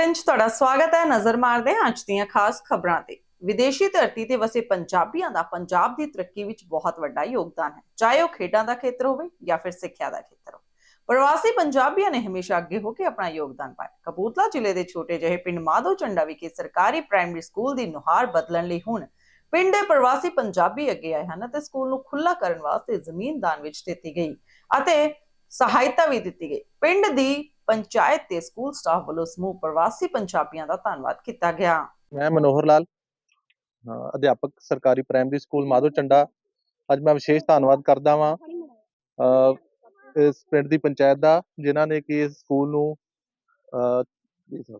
Bulletin 'ਚ ਤੁਹਾਡਾ ਸਵਾਗਤ ਹੈ। ਨਜ਼ਰ ਮਾਰਦੇ ਹਾਂ ਅੱਜ ਦੀਆਂ ਖਾਸ ਖਬਰਾਂ ਤੇ। ਵਿਦੇਸ਼ੀ ਧਰਤੀ ਤੇ ਵਸੇ ਪੰਜਾਬੀਆਂ ਦਾ ਪੰਜਾਬ ਦੀ ਤਰੱਕੀ ਵਿੱਚ ਬਹੁਤ ਵੱਡਾ ਯੋਗਦਾਨ ਹੈ। ਚਾਹੇ ਉਹ ਖੇਡਾਂ ਦਾ ਖੇਤਰ ਹੋਵੇ ਜਾਂ ਫਿਰ ਸਿੱਖਿਆ ਦਾ ਖੇਤਰ ਹੋਵੇ। ਪ੍ਰਵਾਸੀ ਪੰਜਾਬੀਆਂ ਨੇ ਹਮੇਸ਼ਾ ਅੱਗੇ ਹੋ ਕੇ ਆਪਣਾ ਯੋਗਦਾਨ ਪਾਇਆ। ਕਪੂਰਥਲਾ ਜ਼ਿਲ੍ਹੇ ਦੇ ਛੋਟੇ ਜਿਹੇ ਪਿੰਡ ਮਾਧੋ ਚੰਡਾ ਵਿਖੇ ਸਰਕਾਰੀ ਪ੍ਰਾਇਮਰੀ ਸਕੂਲ ਦੀ ਨੁਹਾਰ ਬਦਲਣ ਲਈ ਹੁਣ ਪਿੰਡ ਦੇ ਪ੍ਰਵਾਸੀ ਪੰਜਾਬੀ ਅੱਗੇ ਆਏ ਹਨ ਅਤੇ ਸਕੂਲ ਨੂੰ ਖੁੱਲਾ ਕਰਨ ਵਾਸਤੇ ਜ਼ਮੀਨ ਦਾਨ ਵਿੱਚ ਦਿੱਤੀ ਗਈ ਅਤੇ ਸਹਾਇਤਾ ਵੀ ਦਿੱਤੀ ਗਈ। ਪਿੰਡ ਦੀ ਪੰਚਾਇਤ ਤੇ ਸਕੂਲ ਸਟਾਫ ਵੱਲੋਂ ਸਮੂਹ ਪ੍ਰਵਾਸੀ ਪੰਜਾਬੀਆਂ ਦਾ ਧੰਨਵਾਦ ਕੀਤਾ ਗਿਆ। ਮੈਂ ਮਨੋਹਰ ਲਾਲ ਅਧਿਆਪਕ ਸਰਕਾਰੀ ਪ੍ਰਾਇਮਰੀ ਸਕੂਲ ਮਾਧੋ ਚੰਡਾ। ਅੱਜ ਮੈਂ ਵਿਸ਼ੇਸ਼ ਧੰਨਵਾਦ ਕਰਦਾ ਵਾਂ ਇਸ ਪਿੰਡ ਦੀ ਪੰਚਾਇਤ ਦਾ ਜਿਨ੍ਹਾਂ ਨੇ ਕਿ ਇਸ ਸਕੂਲ ਨੂੰ ਅ,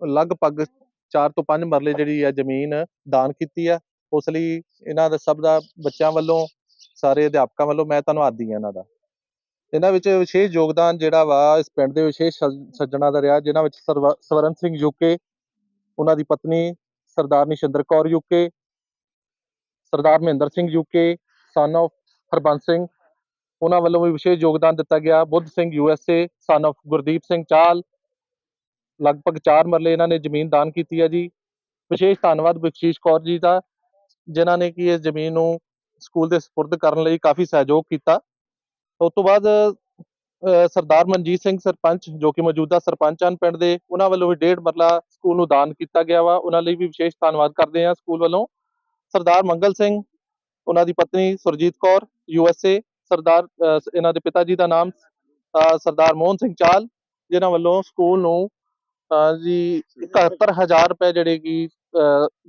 ਲਗਭਗ 4 ਤੋਂ 5 ਮਰਲੇ ਜਿਹੜੀ ਹੈ ਜ਼ਮੀਨ ਦਾਨ ਕੀਤੀ ਆ ਉਸ ਲਈ ਇਹਨਾਂ ਦਾ ਸਭ ਦਾ ਬੱਚਿਆਂ ਵੱਲੋਂ ਸਾਰੇ ਅਧਿਆਪਕਾਂ ਵੱਲੋਂ ਮੈਂ ਧੰਨਵਾਦੀ ਹਾਂ ਇਹਨਾਂ ਦਾ। ਇਹਨਾਂ ਵਿੱਚ ਵਿਸ਼ੇਸ਼ ਯੋਗਦਾਨ ਜਿਹੜਾ ਵਾ ਇਸ ਪਿੰਡ ਦੇ ਵਿਸ਼ੇਸ਼ ਸੱਜ- ਸੱਜਣਾ ਦਾ ਰਿਹਾ, ਜਿਨ੍ਹਾਂ ਵਿੱਚ ਸਰਵ- ਸਵਰਨ ਸਿੰਘ ਯੂਕੇ ਉਹਨਾਂ ਦੀ ਪਤਨੀ Sardarni Shinder Kaur UK Sardar Mahinder Singh UK son of Harbans Singh, ਉਹਨਾਂ ਵੱਲੋਂ ਵੀ ਵਿਸ਼ੇਸ਼ ਯੋਗਦਾਨ ਦਿੱਤਾ ਗਿਆ। Budh Singh USA son of Gurdeep Singh ਚਾਲ, ਲਗਭਗ 4 ਮਰਲੇ ਇਹਨਾਂ ਨੇ ਜ਼ਮੀਨ ਦਾਨ ਕੀਤੀ ਹੈ ਜੀ। ਵਿਸ਼ੇਸ਼ ਧੰਨਵਾਦ ਬਖਸ਼ੀਸ਼ ਕੌਰ ਜੀ ਦਾ, ਜਿਨ੍ਹਾਂ ਨੇ ਕਿ ਇਸ ਜ਼ਮੀਨ ਨੂੰ ਸਕੂਲ ਦੇ ਸਪੁਰਦ ਕਰਨ ਲਈ ਕਾਫੀ ਸਹਿਯੋਗ ਕੀਤਾ। ਉਸ ਤੋਂ ਬਾਅਦ ਸਰਦਾਰ ਮਨਜੀਤ ਸਿੰਘ ਸਰਪੰਚ ਜੋ ਕਿ ਮੌਜੂਦਾ ਸਰਪੰਚ ਹਨ ਪਿੰਡ ਦੇ ਉਹਨਾਂ ਵੱਲੋਂ ਵੀ ਡੇਢ ਮਰਲਾ ਸਕੂਲ ਨੂੰ ਦਾਨ ਕੀਤਾ ਗਿਆ ਵਾ। ਉਹਨਾਂ ਲਈ ਵੀ ਵਿਸ਼ੇਸ਼ ਧੰਨਵਾਦ ਕਰਦੇ ਹਾਂ ਸਕੂਲ ਵੱਲੋਂ। ਸਰਦਾਰ ਮੰਗਲ ਸਿੰਘ ਉਹਨਾਂ ਦੀ ਪਤਨੀ ਸੁਰਜੀਤ ਕੌਰ ਯੂ ਸਰਦਾਰ ਏ ਸਰਦਾਰ ਇਹਨਾਂ ਦੇ ਪਿਤਾ ਜੀ ਦਾ ਨਾਮ ਸਰਦਾਰ ਮੋਹਨ ਸਿੰਘ ਚਾਲ ਜਿਨ੍ਹਾਂ ਵੱਲੋਂ ਸਕੂਲ ਨੂੰ ਅਹ, ਜੀ 71000 ਰੁਪਏ ਜਿਹੜੇ ਕਿ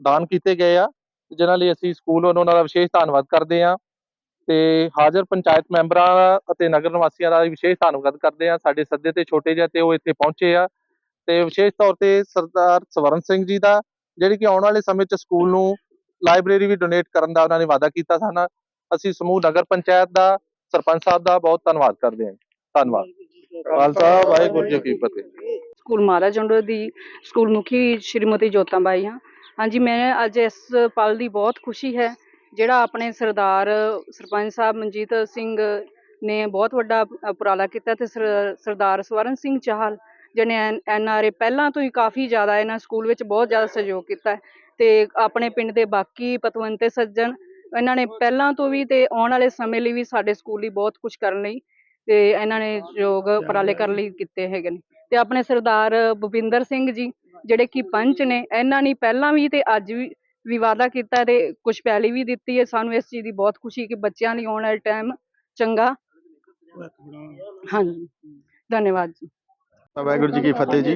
ਦਾਨ ਕੀਤੇ ਗਏ ਆ। ਜਿਨ੍ਹਾਂ ਲਈ ਅਸੀਂ ਸਕੂਲ ਵੱਲੋਂ ਉਹਨਾਂ ਦਾ ਵਿਸ਼ੇਸ਼ ਧੰਨਵਾਦ ਕਰਦੇ ਹਾਂ। ਤੇ ਹਾਜ਼ਰ ਪੰਚਾਇਤ ਮੈਂਬਰਾਂ ਦਾ ਅਤੇ ਨਗਰ ਨਿਵਾਸੀਆਂ ਦਾ ਵਿਸ਼ੇਸ਼ ਧੰਨਵਾਦ ਕਰਦੇ ਹਾਂ। ਸਾਡੇ ਸੱਦੇ ਤੇ ਛੋਟੇ ਜਿਹੇ ਤੇ ਉਹ ਇੱਥੇ ਪਹੁੰਚੇ ਆ ਤੇ ਵਿਸ਼ੇਸ਼ ਤੌਰ ਤੇ ਸਰਦਾਰ ਸਵਰਨ ਸਿੰਘ ਜੀ ਦਾ, ਜਿਹੜੀ ਕਿ ਆਉਣ ਵਾਲੇ ਸਮੇਂ 'ਚ ਸਕੂਲ ਨੂੰ ਲਾਇਬ੍ਰੇਰੀ ਵੀ ਡੋਨੇਟ ਕਰਨ ਦਾ ਉਹਨਾਂ ਨੇ ਵਾਅਦਾ ਕੀਤਾ ਸਨ ਅਸੀਂ ਸਮੂਹ ਨਗਰ ਪੰਚਾਇਤ ਦਾ, ਸਰਪੰਚ ਸਾਹਿਬ ਦਾ ਬਹੁਤ ਧੰਨਵਾਦ ਕਰਦੇ ਹਾਂ। ਧੰਨਵਾਦ। ਖਾਲਸਾ, ਵਾਹਿਗੁਰੂ ਜੀ ਕੀ ਫਤਿਹ। ਸਕੂਲ ਮਹਾਰਾਜ ਜੰਡੋ ਦੀ ਸਕੂਲ ਮੁਖੀ ਸ਼੍ਰੀਮਤੀ ਜੋਤਾਂ ਬਾਈ ਹਾਂ। ਹਾਂਜੀ, ਮੈਂ ਅੱਜ ਇਸ ਪਲ ਦੀ ਬਹੁਤ ਖੁਸ਼ੀ ਹੈ ਜਿਹੜਾ ਆਪਣੇ ਸਰਦਾਰ ਸਰਪੰਚ ਸਾਹਿਬ ਮਨਜੀਤ ਸਿੰਘ ਨੇ ਬਹੁਤ ਵੱਡਾ ਉਪਰਾਲਾ ਕੀਤਾ ਤੇ ਸਰਦਾਰ ਸਵਰਨ ਸਿੰਘ ਚਾਹਲ, ਜਿਹਨੇ ਐਨ ਆਰ ਏ ਪਹਿਲਾਂ ਤੋਂ ਹੀ ਕਾਫੀ ਜ਼ਿਆਦਾ ਇਹਨਾਂ ਸਕੂਲ ਵਿੱਚ ਬਹੁਤ ਜ਼ਿਆਦਾ ਸਹਿਯੋਗ ਕੀਤਾ ਹੈ ਤੇ ਆਪਣੇ ਪਿੰਡ ਦੇ ਬਾਕੀ ਪਤਵੰਤੇ ਸੱਜਣ, ਇਹਨਾਂ ਨੇ ਪਹਿਲਾਂ ਤੋਂ ਵੀ ਤੇ ਆਉਣ ਵਾਲੇ ਸਮੇਂ ਲਈ ਵੀ ਸਾਡੇ ਸਕੂਲ ਲਈ ਬਹੁਤ ਕੁਝ ਕਰਨ ਲਈ ਤੇ ਇਹਨਾਂ ਨੇ ਯੋਗ ਉਪਰਾਲੇ ਕਰਨ ਲਈ ਕੀਤੇ ਹੈਗੇ ਨੇ। ਤੇ ਆਪਣੇ ਸਰਦਾਰ ਭੁਪਿੰਦਰ ਸਿੰਘ ਜੀ, ਜਿਹੜੇ ਕਿ ਪੰਚ ਨੇ, ਇਹਨਾਂ ਨੇ ਪਹਿਲਾਂ ਵੀ ਤੇ ਅੱਜ ਵੀ ਵੀ ਵਾਅਦਾ ਕੀਤਾ ਤੇ ਕੁਝ ਪਹਿਲੀ ਵੀ ਦਿੱਤੀ ਹੈ। ਸਾਨੂੰ ਇਸ ਚੀਜ਼ ਦੀ ਬਹੁਤ ਖੁਸ਼ੀ ਕਿ ਬੱਚਿਆਂ ਲਈ ਆਉਣ ਵਾਲੇ ਟਾਈਮ ਚੰਗਾ। ਹਾਂਜੀ। ਧੰਨਵਾਦ ਜੀ। ਵਾਹਿਗੁਰੂ ਜੀ ਕੀ ਫਤਿਹ ਜੀ।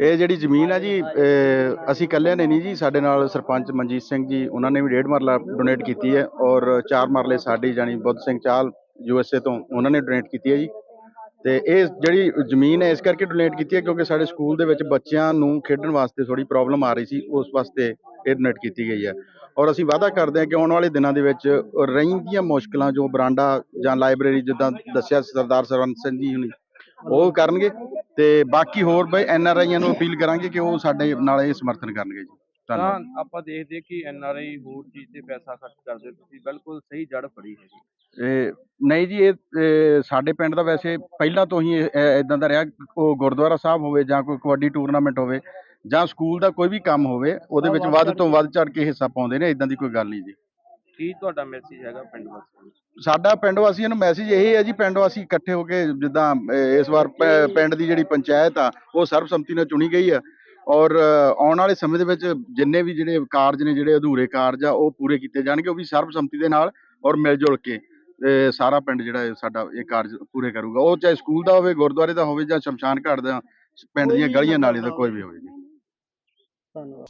ਇਹ ਜਿਹੜੀ ਜ਼ਮੀਨ ਆ ਜੀ ਅਸੀਂ ਇਕੱਲਿਆਂ ਨੇ ਨਹੀਂ ਜੀ, ਸਾਡੇ ਨਾਲ ਸਰਪੰਚ ਮਨਜੀਤ ਸਿੰਘ ਜੀ, ਉਹਨਾਂ ਨੇ ਵੀ ਡੇਢ ਮਰਲਾ ਡੋਨੇਟ ਕੀਤੀ ਹੈ ਔਰ ਚਾਰ ਮਰਲੇ ਸਾਡੀ ਜਾਨੀ ਬੁੱਧ ਸਿੰਘ ਚਾਲ ਯੂਐਸਏ ਤੋਂ ਉਹਨਾਂ ਨੇ ਡੋਨੇਟ ਕੀਤੀ ਹੈ ਜੀ। ਤੇ ਇਹ ਜਿਹੜੀ ਜ਼ਮੀਨ ਹੈ, ਇਸ ਕਰਕੇ ਡੋਨੇਟ ਕੀਤੀ ਹੈ ਕਿਉਂਕਿ ਸਾਡੇ ਸਕੂਲ ਦੇ ਵਿੱਚ ਬੱਚਿਆਂ ਨੂੰ ਖੇਡਣ ਵਾਸਤੇ ਥੋੜੀ ਪ੍ਰੋਬਲਮ ਆ ਰਹੀ ਸੀ, ਉਸ ਵਾਸਤੇ ਇਹ ਡੋਨੇਟ ਕੀਤੀ ਗਈ ਹੈ। ਔਰ ਅਸੀਂ ਵਾਅਦਾ ਕਰਦੇ ਹਾਂ ਕਿ ਆਉਣ ਵਾਲੇ ਦਿਨਾਂ ਦੇ ਵਿੱਚ ਰਹਿੰਦੀਆਂ ਮੁਸ਼ਕਲਾਂ ਜੋ ਬਰਾਂਡਾ ਜਾਂ ਲਾਇਬ੍ਰੇਰੀ ਜਿੱਦਾਂ ਦੱਸਿਆ ਸਰਦਾਰ ਸਰਵੰਤ ਸਿੰਘ ਜੀ ਹੁਣੀ, ਉਹ ਕਰਨਗੇ ਤੇ ਬਾਕੀ ਹੋਰ ਬਈ ਐਨ ਆਰ ਆਈਆਂ ਨੂੰ ਅਪੀਲ ਕਰਾਂਗੇ ਕਿ ਉਹ ਸਾਡੇ ਨਾਲ ਇਹ ਸਮਰਥਨ ਕਰਨਗੇ ਜੀ। ਤਾਂ ਧੰਨਵਾਦ। ਆਪਾਂ ਦੇਖਦੇ ਕਿ ਐਨ ਆਰ ਆਈ ਹੋਰ ਚੀਜ਼ ਤੇ ਪੈਸਾ ਖਰਚ ਕਰਦੇ ਤੁਸੀਂ। ਬਿਲਕੁਲ ਸਹੀ ਜੜ ਫੜੀ ਹੈ ਇਹ ਨਹੀਂ ਜੀ ਇਹ ਇਹ ਸਾਡੇ ਪਿੰਡ ਦਾ ਵੈਸੇ ਪਹਿਲਾਂ ਤੋਂ ਹੀ ਇਦਾਂ ਦਾ ਰਿਹਾ ਉਹ ਗੁਰਦੁਆਰਾ ਸਾਹਿਬ ਹੋਵੇ ਜਾਂ ਕੋਈ ਕਬੱਡੀ ਟੂਰਨਾਮੈਂਟ ਹੋਵੇ ਜਾਂ ਸਕੂਲ ਦਾ ਕੋਈ ਵੀ ਕੰਮ ਹੋਵੇ ਉਹਦੇ ਵਿੱਚ ਵੱਧ ਤੋਂ ਵੱਧ ਚੜ ਕੇ ਹਿੱਸਾ ਪਾਉਂਦੇ ਨੇ ਇਦਾਂ ਦੀ ਕੋਈ ਗੱਲ ਨਹੀਂ ਜੀ। ਕੀ ਤੁਹਾਡਾ ਮੈਸੇਜ ਹੈਗਾ ਪਿੰਡ ਵਾਸੀਆਂ ਨੂੰ? ਸਾਡਾ ਪਿੰਡ ਵਾਸੀਆਂ ਨੂੰ ਮੈਸੇਜ ਇਹ ਹੈ ਜੀ ਪਿੰਡ ਵਾਸੀ ਇਕੱਠੇ ਹੋ ਕੇ ਜਿੱਦਾਂ ਅਹ, ਇਸ ਵਾਰ ਪ- ਪਿੰਡ ਦੀ ਜਿਹੜੀ ਪੰਚਾਇਤ ਆ ਉਹ ਸਰਬਸੰਮਤੀ ਨਾਲ ਚੁਣੀ ਗਈ ਆ। ਔਰ ਆਉਣ ਵਾਲੇ ਸਮੇਂ ਦੇ ਵਿੱਚ ਜਿੰਨੇ ਵੀ ਜਿਹੜੇ ਕਾਰਜ ਨੇ ਜਿਹੜੇ ਅਧੂਰੇ ਕਾਰਜ ਆ ਉਹ ਪੂਰੇ ਕੀਤੇ ਜਾਣਗੇ ਉਹ ਵੀ ਸਰਬਸੰਮਤੀ ਦੇ ਨਾਲ ਔਰ ਮਿਲ ਜੁਲ ਕੇ ਸਾਰਾ ਪਿੰਡ ਜਿਹੜਾ ਸਾਡਾ ਇਹ ਕਾਰਜ ਪੂਰੇ ਕਰੂਗਾ। ਉਹ ਚਾਹੇ ਸਕੂਲ ਦਾ ਹੋਵੇ ਗੁਰਦੁਆਰੇ ਦਾ ਹੋਵੇ ਜਾਂ ਸ਼ਮਸ਼ਾਨ ਘਾਟ ਦਾ ਪਿੰਡ ਦੀਆਂ ਗਲੀਆਂ ਨਾਲੀਆਂ ਦਾ ਕੋਈ ਵੀ ਹੋਵੇ